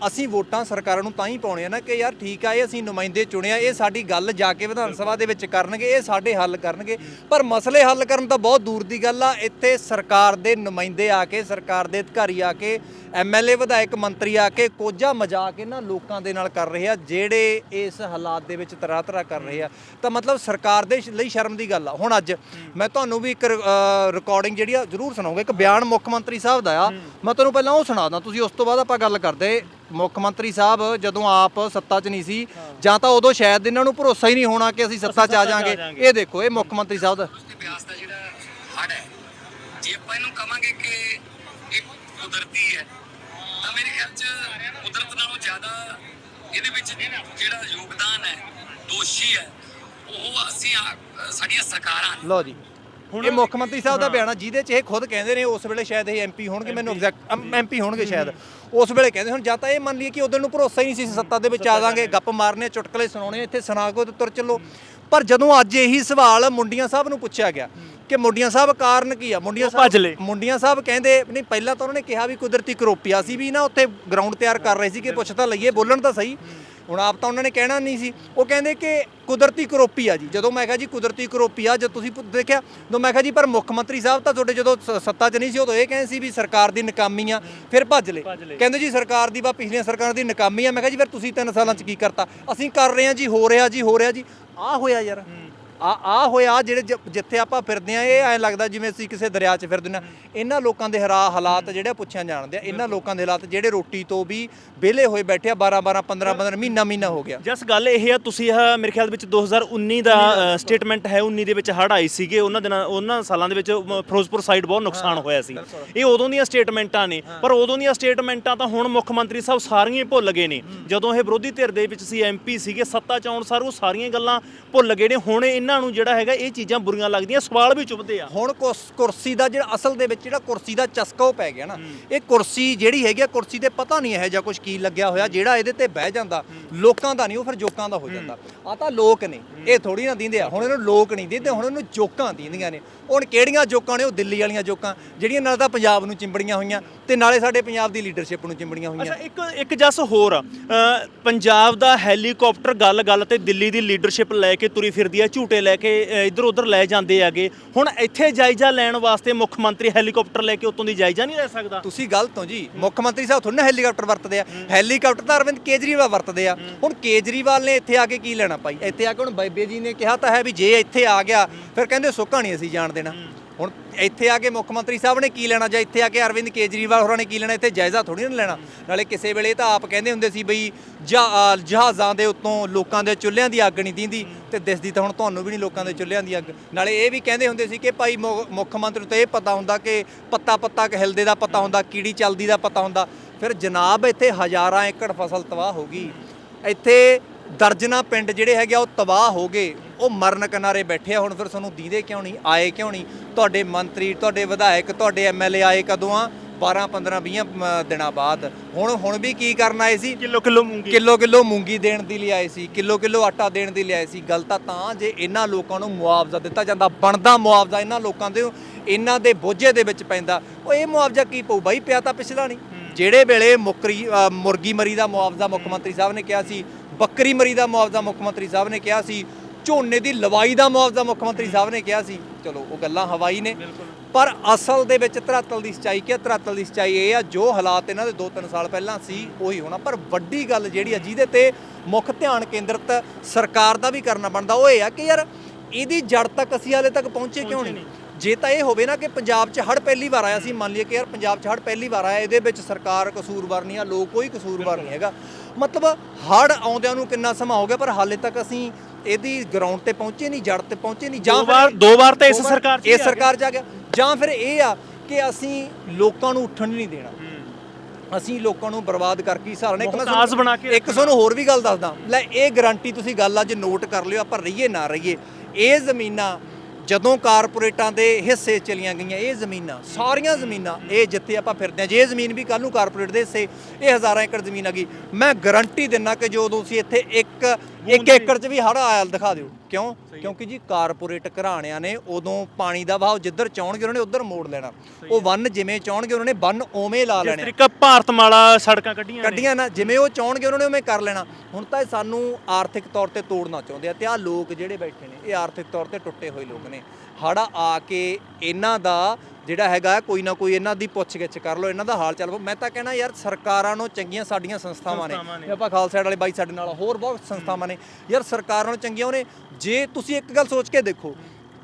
ਅਸੀਂ ਵੋਟਾਂ ਸਰਕਾਰਾਂ ਨੂੰ ਤਾਂ ਹੀ ਪਾਉਣੇ ਆ ਨਾ ਕਿ ਯਾਰ ਠੀਕ ਆ, ਇਹ ਅਸੀਂ ਨੁਮਾਇੰਦੇ ਚੁਣਿਆ ਇਹ ਸਾਡੀ ਗੱਲ ਜਾ ਕੇ ਵਿਧਾਨ ਸਭਾ ਦੇ ਵਿੱਚ ਕਰਨਗੇ, ਇਹ ਸਾਡੇ ਹੱਲ ਕਰਨਗੇ। ਪਰ ਮਸਲੇ ਹੱਲ ਕਰਨ ਤਾਂ ਬਹੁਤ ਦੂਰ ਦੀ ਗੱਲ ਆ, ਇੱਥੇ ਸਰਕਾਰ ਦੇ ਨੁਮਾਇੰਦੇ ਆ ਕੇ, ਸਰਕਾਰ ਦੇ ਅਧਿਕਾਰੀ ਆ ਕੇ ਐਮਐਲਏ ਵਿਧਾਇਕ ਮੰਤਰੀ ਆ ਕੇ ਕੋਝਾ ਮਜ਼ਾਕ ਇਹਨਾਂ ਲੋਕਾਂ ਦੇ ਨਾਲ ਕਰ ਰਹੇ ਆ ਜਿਹੜੇ ਇਸ ਹਾਲਾਤ ਦੇ ਵਿੱਚ ਤਰਾ ਤਰਾ ਕਰ ਰਹੇ ਆ। ਤਾਂ ਮਤਲਬ ਸਰਕਾਰ ਦੇ ਲਈ ਸ਼ਰਮ ਦੀ ਗੱਲ ਆ। ਹੁਣ ਅੱਜ ਮੈਂ ਤੁਹਾਨੂੰ ਵੀ ਇੱਕ ਰਿਕਾਰਡਿੰਗ ਜਿਹੜੀ ਆ ਜ਼ਰੂਰ ਸੁਣਾਉਂਗਾ। ਇੱਕ ਬਿਆਨ ਮੁੱਖ ਮੰਤਰੀ ਸਾਹਿਬ ਦਾ ਆ। ਮੈਂ ਤੁਹਾਨੂੰ ਪਹਿਲਾਂ ਉਹ ਸੁਣਾਦਾ ਤੁਸੀਂ ਉਸ ਤੋਂ ਬਾਅਦ ਆਪਾਂ ਗੱਲ ਕਰਦੇ। ਮੁੱਖ ਮੰਤਰੀ ਸਾਹਿਬ ਜਦੋਂ ਆਪ ਸੱਤਾ 'ਚ ਨਹੀਂ ਸੀ ਜਾਂ ਤਾਂ ਉਦੋਂ ਸ਼ਾਇਦ ਇਹਨਾਂ ਨੂੰ ਭਰੋਸਾ ਹੀ ਨਹੀਂ ਹੋਣਾ ਕਿ ਅਸੀਂ ਸੱਤਾ 'ਚ ਆ ਜਾਾਂਗੇ। ਇਹ ਦੇਖੋ ਇਹ ਮੁੱਖ ਮੰਤਰੀ ਸਾਹਿਬ ਦਾ ਤੇ ਬਿਆਸ ਦਾ ਜਿਹੜਾ ਹੜ ਹੈ ਜੇ ਆਪਾਂ ਇਹਨੂੰ ਕਵਾਂਗੇ ਕਿ ਕੁਦਰਤੀ ਹੈ। ਤਾਂ ਮੇਰੇ ਖਿਆਲ 'ਚ ਕੁਦਰਤ ਨਾਲੋਂ ਜ਼ਿਆਦਾ ਇਹਦੇ ਵਿੱਚ ਜਿਹੜਾ ਯੋਗਦਾਨ ਹੈ ਦੋਸ਼ੀ ਹੈ ਉਹ ਅਸੀਂ ਸਾਡੀਆਂ ਸਰਕਾਰਾਂ ਲਓ ਜੀ। ਇਹ ਮੁੱਖ ਮੰਤਰੀ ਸਾਹਿਬ ਦਾ ਬਿਆਨ ਆ ਜਿਹਦੇ 'ਚ ਇਹ ਖੁਦ ਕਹਿੰਦੇ ਨੇ ਉਸ ਵੇਲੇ ਸ਼ਾਇਦ ਇਹ ਐਮਪੀ ਹੋਣਗੇ ਮੈਨੂੰ ਐਗਜ਼ੈਕਟ ਐਮਪੀ ਹੋਣਗੇ ਸ਼ਾਇਦ। ਉਸ ਵੇਲੇ ਕਹਿੰਦੇ ਹੁਣ ਜਾਂ ਤਾਂ ਇਹ ਮੰਨ ਲਈਏ ਕਿ ਉਦੋਂ ਨੂੰ ਭਰੋਸਾ ਹੀ ਨਹੀਂ ਸੀ ਸੱਤਾ ਦੇ ਵਿੱਚ ਆ ਜਾਾਂਗੇ ਗੱਪ ਮਾਰਨੇ ਚੁਟਕਲੇ ਸੁਣਾਉਣੇ ਇੱਥੇ ਸੁਣਾ ਕੇ ਤੇ ਤੁਰ ਚੱਲੋ। ਪਰ ਜਦੋਂ ਅੱਜ ਇਹੀ ਸਵਾਲ ਮੁੰਡੀਆਂ ਸਾਹਿਬ ਨੂੰ ਪੁੱਛਿਆ ਗਿਆ ਕਿ ਮੁੰਡੀਆਂ ਸਾਹਿਬ ਕਾਰਨ ਕੀ ਆ? ਮੁੰਡੀਆਂ ਭੱਜ ਲਏ। ਸਾਹਿਬ ਮੁੰਡੀਆਂ ਸਾਹਿਬ ਕਹਿੰਦੇ ਨਹੀਂ ਪਹਿਲਾਂ ਤਾਂ ਉਹਨਾਂ ਨੇ ਕਿਹਾ ਵੀ ਕੁਦਰਤੀ ਕਰੋਪੀਆ ਸੀ ਵੀ ਨਾ ਉੱਥੇ ਗਰਾਊਂਡ ਤਿਆਰ ਕਰ ਰਹੇ ਸੀ ਕਿ ਪੁੱਛ ਤਾਂ ਲਈਏ ਬੋਲਣ ਤਾਂ ਸਹੀ। ਹੁਣ ਆਪ ਤਾਂ ਉਹਨਾਂ ਨੇ ਕਹਿਣਾ ਨਹੀਂ ਸੀ। ਉਹ ਕਹਿੰਦੇ ਕਿ ਕੁਦਰਤੀ ਕਰੋਪੀ ਆ ਜੀ। ਜਦੋਂ ਮੈਂ ਕਿਹਾ ਜੀ ਕੁਦਰਤੀ ਕਰੋਪੀ ਆ ਜਦ ਤੁਸੀਂ ਪੁ- ਦੇਖਿਆ ਜਦੋਂ ਮੈਂ ਕਿਹਾ ਜੀ ਪਰ ਮੁੱਖ ਮੰਤਰੀ ਸਾਹਿਬ ਤਾਂ ਤੁਹਾਡੇ ਜਦੋਂ ਸ- ਸੱਤਾ 'ਚ ਨਹੀਂ ਸੀ ਉਦੋਂ ਇਹ ਕਹਿੰਦੇ ਸੀ ਵੀ ਸਰਕਾਰ ਦੀ ਨਾਕਾਮੀ ਆ ਫਿਰ ਭੱਜ ਲਏ। ਭੱਜ ਲਏ। ਕਹਿੰਦੇ ਜੀ ਸਰਕਾਰ ਦੀ ਵਾ ਪਿਛਲੀਆਂ ਸਰਕਾਰਾਂ ਦੀ ਨਾਕਾਮੀ ਆ। ਮੈਂ ਕਿਹਾ ਜੀ ਫਿਰ ਤੁਸੀਂ 3 ਸਾਲਾਂ 'ਚ ਕੀ ਕਰਤਾ? ਅਸੀਂ ਕਰ ਰਹੇ ਹਾਂ ਜੀ ਹੋ ਰਿਹਾ ਜੀ ਹੋ ਰਿਹਾ ਜੀ। ਆ ਹੋਇਆ ਯਾਰ। ਆ ਆ ਹੋਇਆ ਜਿਹੜੇ ਜ- ਜਿੱਥੇ ਆਪਾਂ ਫਿਰਦੇ ਆ ਇਹ ਐਂ ਲੱਗਦਾ ਜਿਵੇਂ ਅਸੀਂ ਕਿਸੇ ਦਰਿਆ 'ਚ ਫਿਰਦੇ ਨੇ ਇਹਨਾਂ ਲੋਕਾਂ ਦੇ ਹਰਾ ਹਾਲਾਤ ਜਿਹੜੇ ਪੁੱਛਿਆ ਜਾਣਦੇ ਆ ਇਹਨਾਂ ਲੋਕਾਂ ਦੇ ਹਾਲਾਤ ਜਿਹੜੇ ਰੋਟੀ ਤੋਂ ਵੀ ਵਿਹਲੇ ਹੋਏ ਬੈਠੇ ਆ 12 12 15 15 ਮਹੀਨਾ ਮਹੀਨਾ ਹੋ ਗਿਆ। ਜਸ ਗੱਲ ਇਹ ਆ ਤੁਸੀਂ ਇਹ ਮੇਰੇ ਖਿਆਲ ਵਿੱਚ 2019 ਦਾ ਸਟੇਟਮੈਂਟ ਹੈ 19 ਦੇ ਵਿੱਚ ਹੜ ਆਈ ਸੀਗੇ ਉਹਨਾਂ ਦਿਨਾਂ ਉਹਨਾਂ ਸਾਲਾਂ ਦੇ ਵਿੱਚ ਮ- ਫਿਰੋਜ਼ਪੁਰ ਸਾਈਡ ਬਹੁਤ ਨੁਕਸਾਨ ਹੋਇਆ ਸੀ। ਇਹ ਉਦੋਂ ਦੀਆਂ ਸਟੇਟਮੈਂਟਾਂ ਨੇ ਪਰ ਉਦੋਂ ਦੀਆਂ ਸਟੇਟਮੈਂਟਾਂ ਤਾਂ ਹੁਣ ਮੁੱਖ ਮੰਤਰੀ ਸਾਹਿਬ ਸਾਰੀਆਂ ਹੀ ਭੁੱਲ ਗਏ ਨੇ। ਜਦੋਂ ਇਹ ਵਿਰੋਧੀ ਧਿਰ ਦੇ ਵਿੱਚ ਸੀ ਐਮਪੀ ਸੀਗੇ ਸੱਤਾ ਚ ਆਉਣ ਸਾਰ ਉਹ ਸਾਰੀਆਂ ਗੱਲਾਂ ਭੁੱਲ ਗਏ ਨੇ ਹੁਣ ਇਹਨਾਂ ਨੂੰ ਜਿਹੜਾ ਹੈਗਾ ਇਹ ਚੀਜ਼ਾਂ ਬੁਰੀਆਂ ਲੱਗਦੀਆਂ ਸਵਾਲ ਵੀ ਚੁੱਭਦੇ ਆ। ਹੁਣ ਕੁਰਸ- ਕੁਰਸੀ ਦਾ ਜਿਹੜਾ ਅਸਲ ਦੇ ਵਿੱਚ ਜਿਹੜਾ ਕੁਰਸੀ ਦਾ ਚਸਕਾ ਉਹ ਪੈ ਗਿਆ ਨਾ। ਇਹ ਕੁਰਸੀ ਜਿਹੜੀ ਹੈਗੀ ਆ ਕੁਰਸੀ ਤੇ ਪਤਾ ਨਹੀਂ ਇਹੋ ਜਿਹਾ ਕੁਝ ਕੀ ਲੱਗਿਆ ਹੋਇਆ ਜਿਹੜਾ ਇਹਦੇ ਤੇ ਬਹਿ ਜਾਂਦਾ। ਲੋਕਾਂ ਦਾ ਨਹੀਂ ਉਹ ਫਿਰ ਜੋਕਾਂ ਦਾ ਹੋ ਜਾਂਦਾ। ਆ ਤਾਂ ਲੋਕ ਨੇ ਇਹ ਥੋੜੀ ਨਾ ਦਿੰਦੇ ਆ। ਹੁਣ ਇਹਨੂੰ ਲੋਕ ਨਹੀਂ ਦਿੰਦੇ ਹੁਣ ਇਹਨੂੰ ਜੋਕਾਂ ਦਿੰਦੀਆਂ ਨੇ। ਹੁਣ ਕਿਹੜੀਆਂ ਜੋਕਾਂ ਨੇ? ਉਹ ਦਿੱਲੀ ਵਾਲੀਆਂ ਜੋਕਾਂ ਜਿਹੜੀਆਂ ਨਾਲ ਤਾਂ ਪੰਜਾਬ ਨੂੰ ਚਿੰਬੜੀਆਂ ਹੋਈਆਂ ਤੇ ਨਾਲੇ ਸਾਡੇ ਪੰਜਾਬ ਦੀ ਲੀਡਰਸ਼ਿਪ ਨੂੰ ਚਿੰਬੜੀਆਂ ਹੋਈਆਂ। ਅੱਛਾ ਇੱਕ ਇੱਕ ਜਸ ਹੋਰ ਆ। ਅ, ਪੰਜਾਬ ਦਾ ਹੈਲੀਕਾਪਟਰ ਗੱਲ ਗੱਲ ਤੇ ਦਿੱਲੀ ਦੀ ਲੀਡਰਸ਼ਿਪ ਲੈ ਕੇ ਤੁਰੀ ਫਿਰਦੀ ਆ ਝੂਟੇ ਲੈ ਕੇ ਇੱਧਰ ਉੱਧਰ ਲੈ ਜਾਂਦੇ ਆਗੇ ਹੁਣ ਇੱਥੇ ਜਾਇਜ਼ਾ ਲੈਣ ਵਾਸਤੇ ਮੁੱਖ ਮੰਤਰੀ ਹੈਲੀਕਾਪਟਰ ਲੈ ਕੇ ਉਤੋਂ ਦੀ ਜਾਇਜ਼ਾ ਨਹੀਂ ਲੈ ਸਕਦਾ। ਤੁਸੀਂ ਗਲਤ ਹੋ ਜੀ। ਮੁੱਖ ਮੰਤਰੀ ਸਾਹਿਬ ਥੋੜਾ ਹੈਲੀਕਾਪਟਰ ਵਰਤਦੇ ਆ। ਹੈਲੀਕਾਪਟਰ ਤਾਂ ਅਰਵਿੰਦ ਕੇਜਰੀਵਾਲ ਵਰਤਦੇ ਆ। ਹੁਣ ਕੇਜਰੀਵਾਲ ਨੇ ਇੱਥੇ ਆ ਕੇ ਕੀ ਲੈਣਾ ਪਾਈ ਇੱਥੇ ਆ ਕੇ ਹੁਣ ਬਾਬੇ ਜੀ ਨੇ ਕਿਹਾ ਤਾਂ ਹੈ ਵੀ ਜੇ ਇੱਥੇ ਆ ਗਿਆ ਫਿਰ ਕਹਿੰਦੇ ਸੁੱਕਾ ਨਹੀਂ ਅਸੀਂ ਜਾਣ ਦੇਣਾ। ਹੁਣ ਇੱਥੇ ਆ ਕੇ ਮੁੱਖ ਮੰਤਰੀ ਸਾਹਿਬ ਨੇ ਕੀ ਲੈਣਾ? ਜਾਂ ਇੱਥੇ ਆ ਕੇ ਅਰਵਿੰਦ ਕੇਜਰੀਵਾਲ ਹੋਰਾਂ ਨੇ ਕੀ ਲੈਣਾ? ਇੱਥੇ ਜਾਇਜ਼ਾ ਥੋੜੀ ਨਾ ਲੈਣਾ। ਨਾਲੇ ਕਿਸੇ ਵੇਲੇ ਤਾਂ ਆਪ ਕਹਿੰਦੇ ਹੁੰਦੇ ਸੀ ਬਈ, ਜਾ- ਜਹਾਜ਼ਾਂ ਦੇ ਉੱਤੋਂ ਲੋਕਾਂ ਦੇ ਚੁੱਲ੍ਹਿਆਂ ਦੀ ਅੱਗ ਨਹੀਂ ਦਿੰਦੀ ਤੇ ਦਿਸਦੀ ਤਾਂ ਹੁਣ ਤੁਹਾਨੂੰ ਵੀ ਨਹੀਂ ਲੋਕਾਂ ਦੇ ਚੁੱਲ੍ਹਿਆਂ ਦੀ ਅੱਗ। ਨਾਲੇ ਇਹ ਵੀ ਕਹਿੰਦੇ ਹੁੰਦੇ ਸੀ ਕਿ ਭਾਈ ਮੁ- ਮੁੱਖ ਮੰਤਰੀ ਨੂੰ ਤਾਂ ਇਹ ਪਤਾ ਹੁੰਦਾ ਕਿ ਪੱਤਾ ਪੱਤਾ ਕਿ ਹਿਲਦੇ ਦਾ ਪਤਾ ਹੁੰਦਾ, ਕੀੜੀ ਚੱਲਦੀ ਦਾ ਪਤਾ ਹੁੰਦਾ। ਫਿਰ ਜਨਾਬ ਇੱਥੇ ਹਜ਼ਾਰਾਂ ਏਕੜ ਫਸਲ ਤਬਾਹ ਹੋ ਗਈ। ਇੱਥੇ ਦਰਜਨਾ ਪਿੰਡ ਜਿਹੜੇ ਹੈਗੇ ਆ, ਉਹ ਤਬਾਹ ਹੋ ਗਏ। ਉਹ ਮਰਨ ਕਿਨਾਰੇ ਬੈਠੇ ਆ ਹੁਣ ਫਿਰ ਤੁਹਾਨੂੰ ਦੀਦੇ ਕਿਉਂ ਨਹੀਂ ਆਏ ਕਿਉਂ ਨਹੀਂ? ਤੁਹਾਡੇ ਮੰਤਰੀ ਤੁਹਾਡੇ ਵਿਧਾਇਕ ਤੁਹਾਡੇ ਐਮਐਲਏ ਆਏ ਕਦੋਂ ਆ? 12 15 20 ਦਿਨਾਂ ਬਾਅਦ। ਹੁਣ ਹੁਣ ਵੀ ਕੀ ਕਰਨ ਆਏ ਸੀ? ਕਿਲੋ ਕਿਲੋ ਮੂੰਗੀ। ਕਿਲੋ ਕਿਲੋ ਮੂੰਗੀ ਦੇਣ ਦੀ ਲਈ ਆਏ ਸੀ ਕਿਲੋ ਕਿਲੋ ਆਟਾ ਦੇਣ ਦੀ ਲਈ ਆਏ ਸੀ। ਗੱਲ ਤਾਂ ਤਾਂ ਜੇ ਇਹਨਾਂ ਲੋਕਾਂ ਨੂੰ ਮੁਆਵਜ਼ਾ ਦਿੱਤਾ ਜਾਂਦਾ ਬਣਦਾ ਮੁਆਵਜ਼ਾ ਇਹਨਾਂ ਲੋਕਾਂ ਦੇ ਇਹਨਾਂ ਦੇ ਬੋਝੇ ਦੇ ਵਿੱਚ ਪੈਂਦਾ ਉਹ ਇਹ ਮੁਆਵਜ਼ਾ ਕੀ ਪਊ? ਬਾਈ ਪਿਆ ਤਾਂ ਪਿਛਲਾ ਨਹੀਂ। ਜਿਹੜੇ ਵੇਲੇ ਮੁਕਰੀ ਮੁਰਗੀ ਮਰੀ ਦਾ ਮੁਆਵਜ਼ਾ ਮੁੱਖ ਮੰਤਰੀ ਸਾਹਿਬ ਨੇ ਕਿਹਾ ਸੀ ਬੱਕਰੀ ਮਰੀ ਦਾ ਮੁਆਵਜ਼ਾ ਮੁੱਖ ਮੰਤਰੀ ਸਾਹਿਬ ਨੇ ਕਿਹਾ ਸੀ ਝੋਨੇ ਦੀ ਲਵਾਈ ਦਾ ਮੁਆਵਜ਼ਾ ਮੁੱਖ ਮੰਤਰੀ ਸਾਹਿਬ ਨੇ ਕਿਹਾ ਸੀ। ਚਲੋ ਉਹ ਗੱਲਾਂ ਹਵਾਈ ਨੇ। ਪਰ ਅਸਲ ਦੇ ਵਿੱਚ ਧਰਾਤਲ ਦੀ ਸਚਾਈ ਕੀ ਹੈ? ਧਰਾਤਲ ਦੀ ਸਚਾਈ ਇਹ ਆ ਜੋ ਹਾਲਾਤ ਇਹਨਾਂ ਦੇ 2-3 ਸਾਲ ਪਹਿਲਾਂ ਸੀ ਉਹੀ ਹੋਣਾ। ਪਰ ਵੱਡੀ ਗੱਲ ਜਿਹੜੀ ਆ ਜਿਹਦੇ ਤੇ ਮੁੱਖ ਧਿਆਨ ਕੇਂਦਰਿਤ ਸਰਕਾਰ ਦਾ ਵੀ ਕਰਨਾ ਬਣਦਾ ਉਹ ਇਹ ਆ ਕਿ ਯਾਰ ਇਹਦੀ ਜੜ ਤੱਕ ਅਸੀਂ ਹਾਲੇ ਤੱਕ ਪਹੁੰਚੇ ਕਿਉਂ ਨਹੀਂ? ਜੇ ਤਾਂ ਇਹ ਹੋਵੇ ਨਾ ਕਿ ਪੰਜਾਬ 'ਚ ਹੜ ਪਹਿਲੀ ਵਾਰ ਆਇਆ ਸੀ ਮੰਨ ਲਈਏ ਕਿ ਯਾਰ ਪੰਜਾਬ 'ਚ ਹੜ ਪਹਿਲੀ ਵਾਰ ਆਇਆ ਇਹਦੇ ਵਿੱਚ ਸਰਕਾਰ ਕਸੂਰਵਾਰ ਨਹੀਂ ਆ ਲੋਕ ਕੋਈ ਕਸੂਰਵਾਰ ਨਹੀਂ ਹੈਗਾ। ਮਤਲਬ ਹੜ ਆਉਂਦਿਆਂ ਨੂੰ ਕਿੰਨਾ ਸਮਾਂ ਹੋ ਗਿਆ ਪਰ ਹਾਲੇ ਤੱਕ ਅਸੀਂ ਇਹਦੀ ਗਰਾਊਂਡ ਤੇ ਪਹੁੰਚੇ ਨਹੀਂ ਜੜ ਤੇ ਪਹੁੰਚੇ ਨਹੀਂ ਦੋ ਫਿਰ- ਵਾਰ ਦੋ ਵਾਰ ਤਾਂ ਇਸ ਸਰਕਾਰ 'ਚ ਇਸ ਆ ਸਰਕਾਰ 'ਚ ਆ ਗਿਆ। ਜਾਂ ਫਿਰ ਇਹ ਆ ਕਿ ਅਸੀਂ ਲੋਕਾਂ ਨੂੰ ਉੱਠਣ ਨਹੀਂ ਦੇਣਾ। ਅਸੀਂ ਲੋਕਾਂ ਨੂੰ ਬਰਬਾਦ ਕਰਕੇ ਹੀ ਸਹਾਰਨਾ। ਇੱਕ ਮੈਂ ਇੱਕ ਤੁਹਾਨੂੰ ਹੋਰ ਵੀ ਗੱਲ ਦੱਸਦਾ। ਲੈ ਇਹ ਗਾਰੰਟੀ ਤੁਸੀਂ ਗੱਲ ਅੱਜ ਨੋਟ ਕਰ ਲਿਓ ਆਪਾਂ ਰਹੀਏ ਨਾ ਰਹੀਏ। ਇਹ ਜ਼ਮੀਨਾਂ ਜਦੋਂ ਕਾਰਪੋਰੇਟਾਂ ਦੇ ਹਿੱਸੇ ਚਲੀਆਂ ਗਈਆਂ ਇਹ ਜ਼ਮੀਨਾਂ ਸਾਰੀਆਂ ਜ਼ਮੀਨਾਂ ਇਹ ਜਿੱਥੇ ਆਪਾਂ ਫਿਰਦੇ ਹਾਂ ਜੇ ਇਹ ਜ਼ਮੀਨ ਵੀ ਕੱਲ ਨੂੰ ਕਾਰਪੋਰੇਟ ਦੇ ਹਿੱਸੇ ਇਹ ਹਜ਼ਾਰਾਂ ਏਕੜ ਜ਼ਮੀਨ ਆ ਗਈ। ਮੈਂ ਗਾਰੰਟੀ ਦਿੰਨਾ ਕਿ ਜੋ ਤੁਸੀਂ ਇੱਥੇ ਇੱਕ ਇੱਕ ਏਕੜ 'ਚ ਵੀ ਹੜ ਆਇਆ ਦਿਖਾ ਦਿਓ। ਕਿਉਂ? ਕਿਉਂਕਿ ਜੀ ਕਾਰਪੋਰੇਟ ਘਰਾਣਿਆਂ ਨੇ ਉਦੋਂ ਪਾਣੀ ਦਾ ਵਹਾਅ ਜਿੱਧਰ ਚਾਹਣਗੇ ਉਹਨਾਂ ਨੇ ਉਧਰ ਮੋੜ ਲੈਣਾ। ਉਹ ਵੰਨ ਜਿਵੇਂ ਚਾਹਣਗੇ ਉਹਨਾਂ ਨੇ ਬੰਨ ਓਵੇਂ ਲਾ ਲੈਣੇ। ਤਰੀਕਾ ਭਾਰਤਮਾਲਾ ਸੜਕਾਂ ਕੱਢੀਆਂ ਨੇ। ਕੱਢੀਆਂ ਨਾ ਜਿਵੇਂ ਉਹ ਚਾਹਣਗੇ ਉਹਨਾਂ ਨੇ ਉਵੇਂ ਕਰ ਲੈਣਾ। ਹੁਣ ਤਾਂ ਇਹ ਸਾਨੂੰ ਆਰਥਿਕ ਤੌਰ ਤੇ ਤੋੜਨਾ ਚਾਹੁੰਦੇ ਆ ਤੇ ਆ ਲੋਕ ਜਿਹੜੇ ਬੈਠੇ ਨੇ ਇਹ ਆਰਥਿਕ ਤੌਰ ਤੇ ਟੁੱਟੇ ਹੋਏ ਲੋਕ ਨੇ। ਹੜਾ ਆ ਕੇ ਇਹਨਾਂ ਦਾ ਜਿਹੜਾ ਹੈਗਾ ਕੋਈ ਨਾ ਕੋਈ ਇਹਨਾਂ ਦੀ ਪੁੱਛ ਗਿੱਛ ਕਰ ਲਓ ਇਹਨਾਂ ਦਾ ਹਾਲ ਚਾਲ। ਮੈਂ ਤਾਂ ਕਹਿਣਾ ਯਾਰ ਸਰਕਾਰਾਂ ਨੂੰ ਚੰਗੀਆਂ ਸਾਡੀਆਂ ਸੰਸਥਾਵਾਂ ਨੇ। ਆਪਾਂ ਖਾਲਸਾ ਵਾਲੇ ਬਾਈ ਸਾਡੇ ਨਾਲ ਹੋਰ ਬਹੁਤ ਸੰਸਥਾਵਾਂ ਨੇ। ਯਾਰ ਸਰਕਾਰਾਂ ਨੂੰ ਚੰਗੀਆਂ ਉਹਨੇ ਜੇ ਤੁਸੀਂ ਇੱਕ ਗੱਲ ਸੋਚ ਕੇ ਦੇਖੋ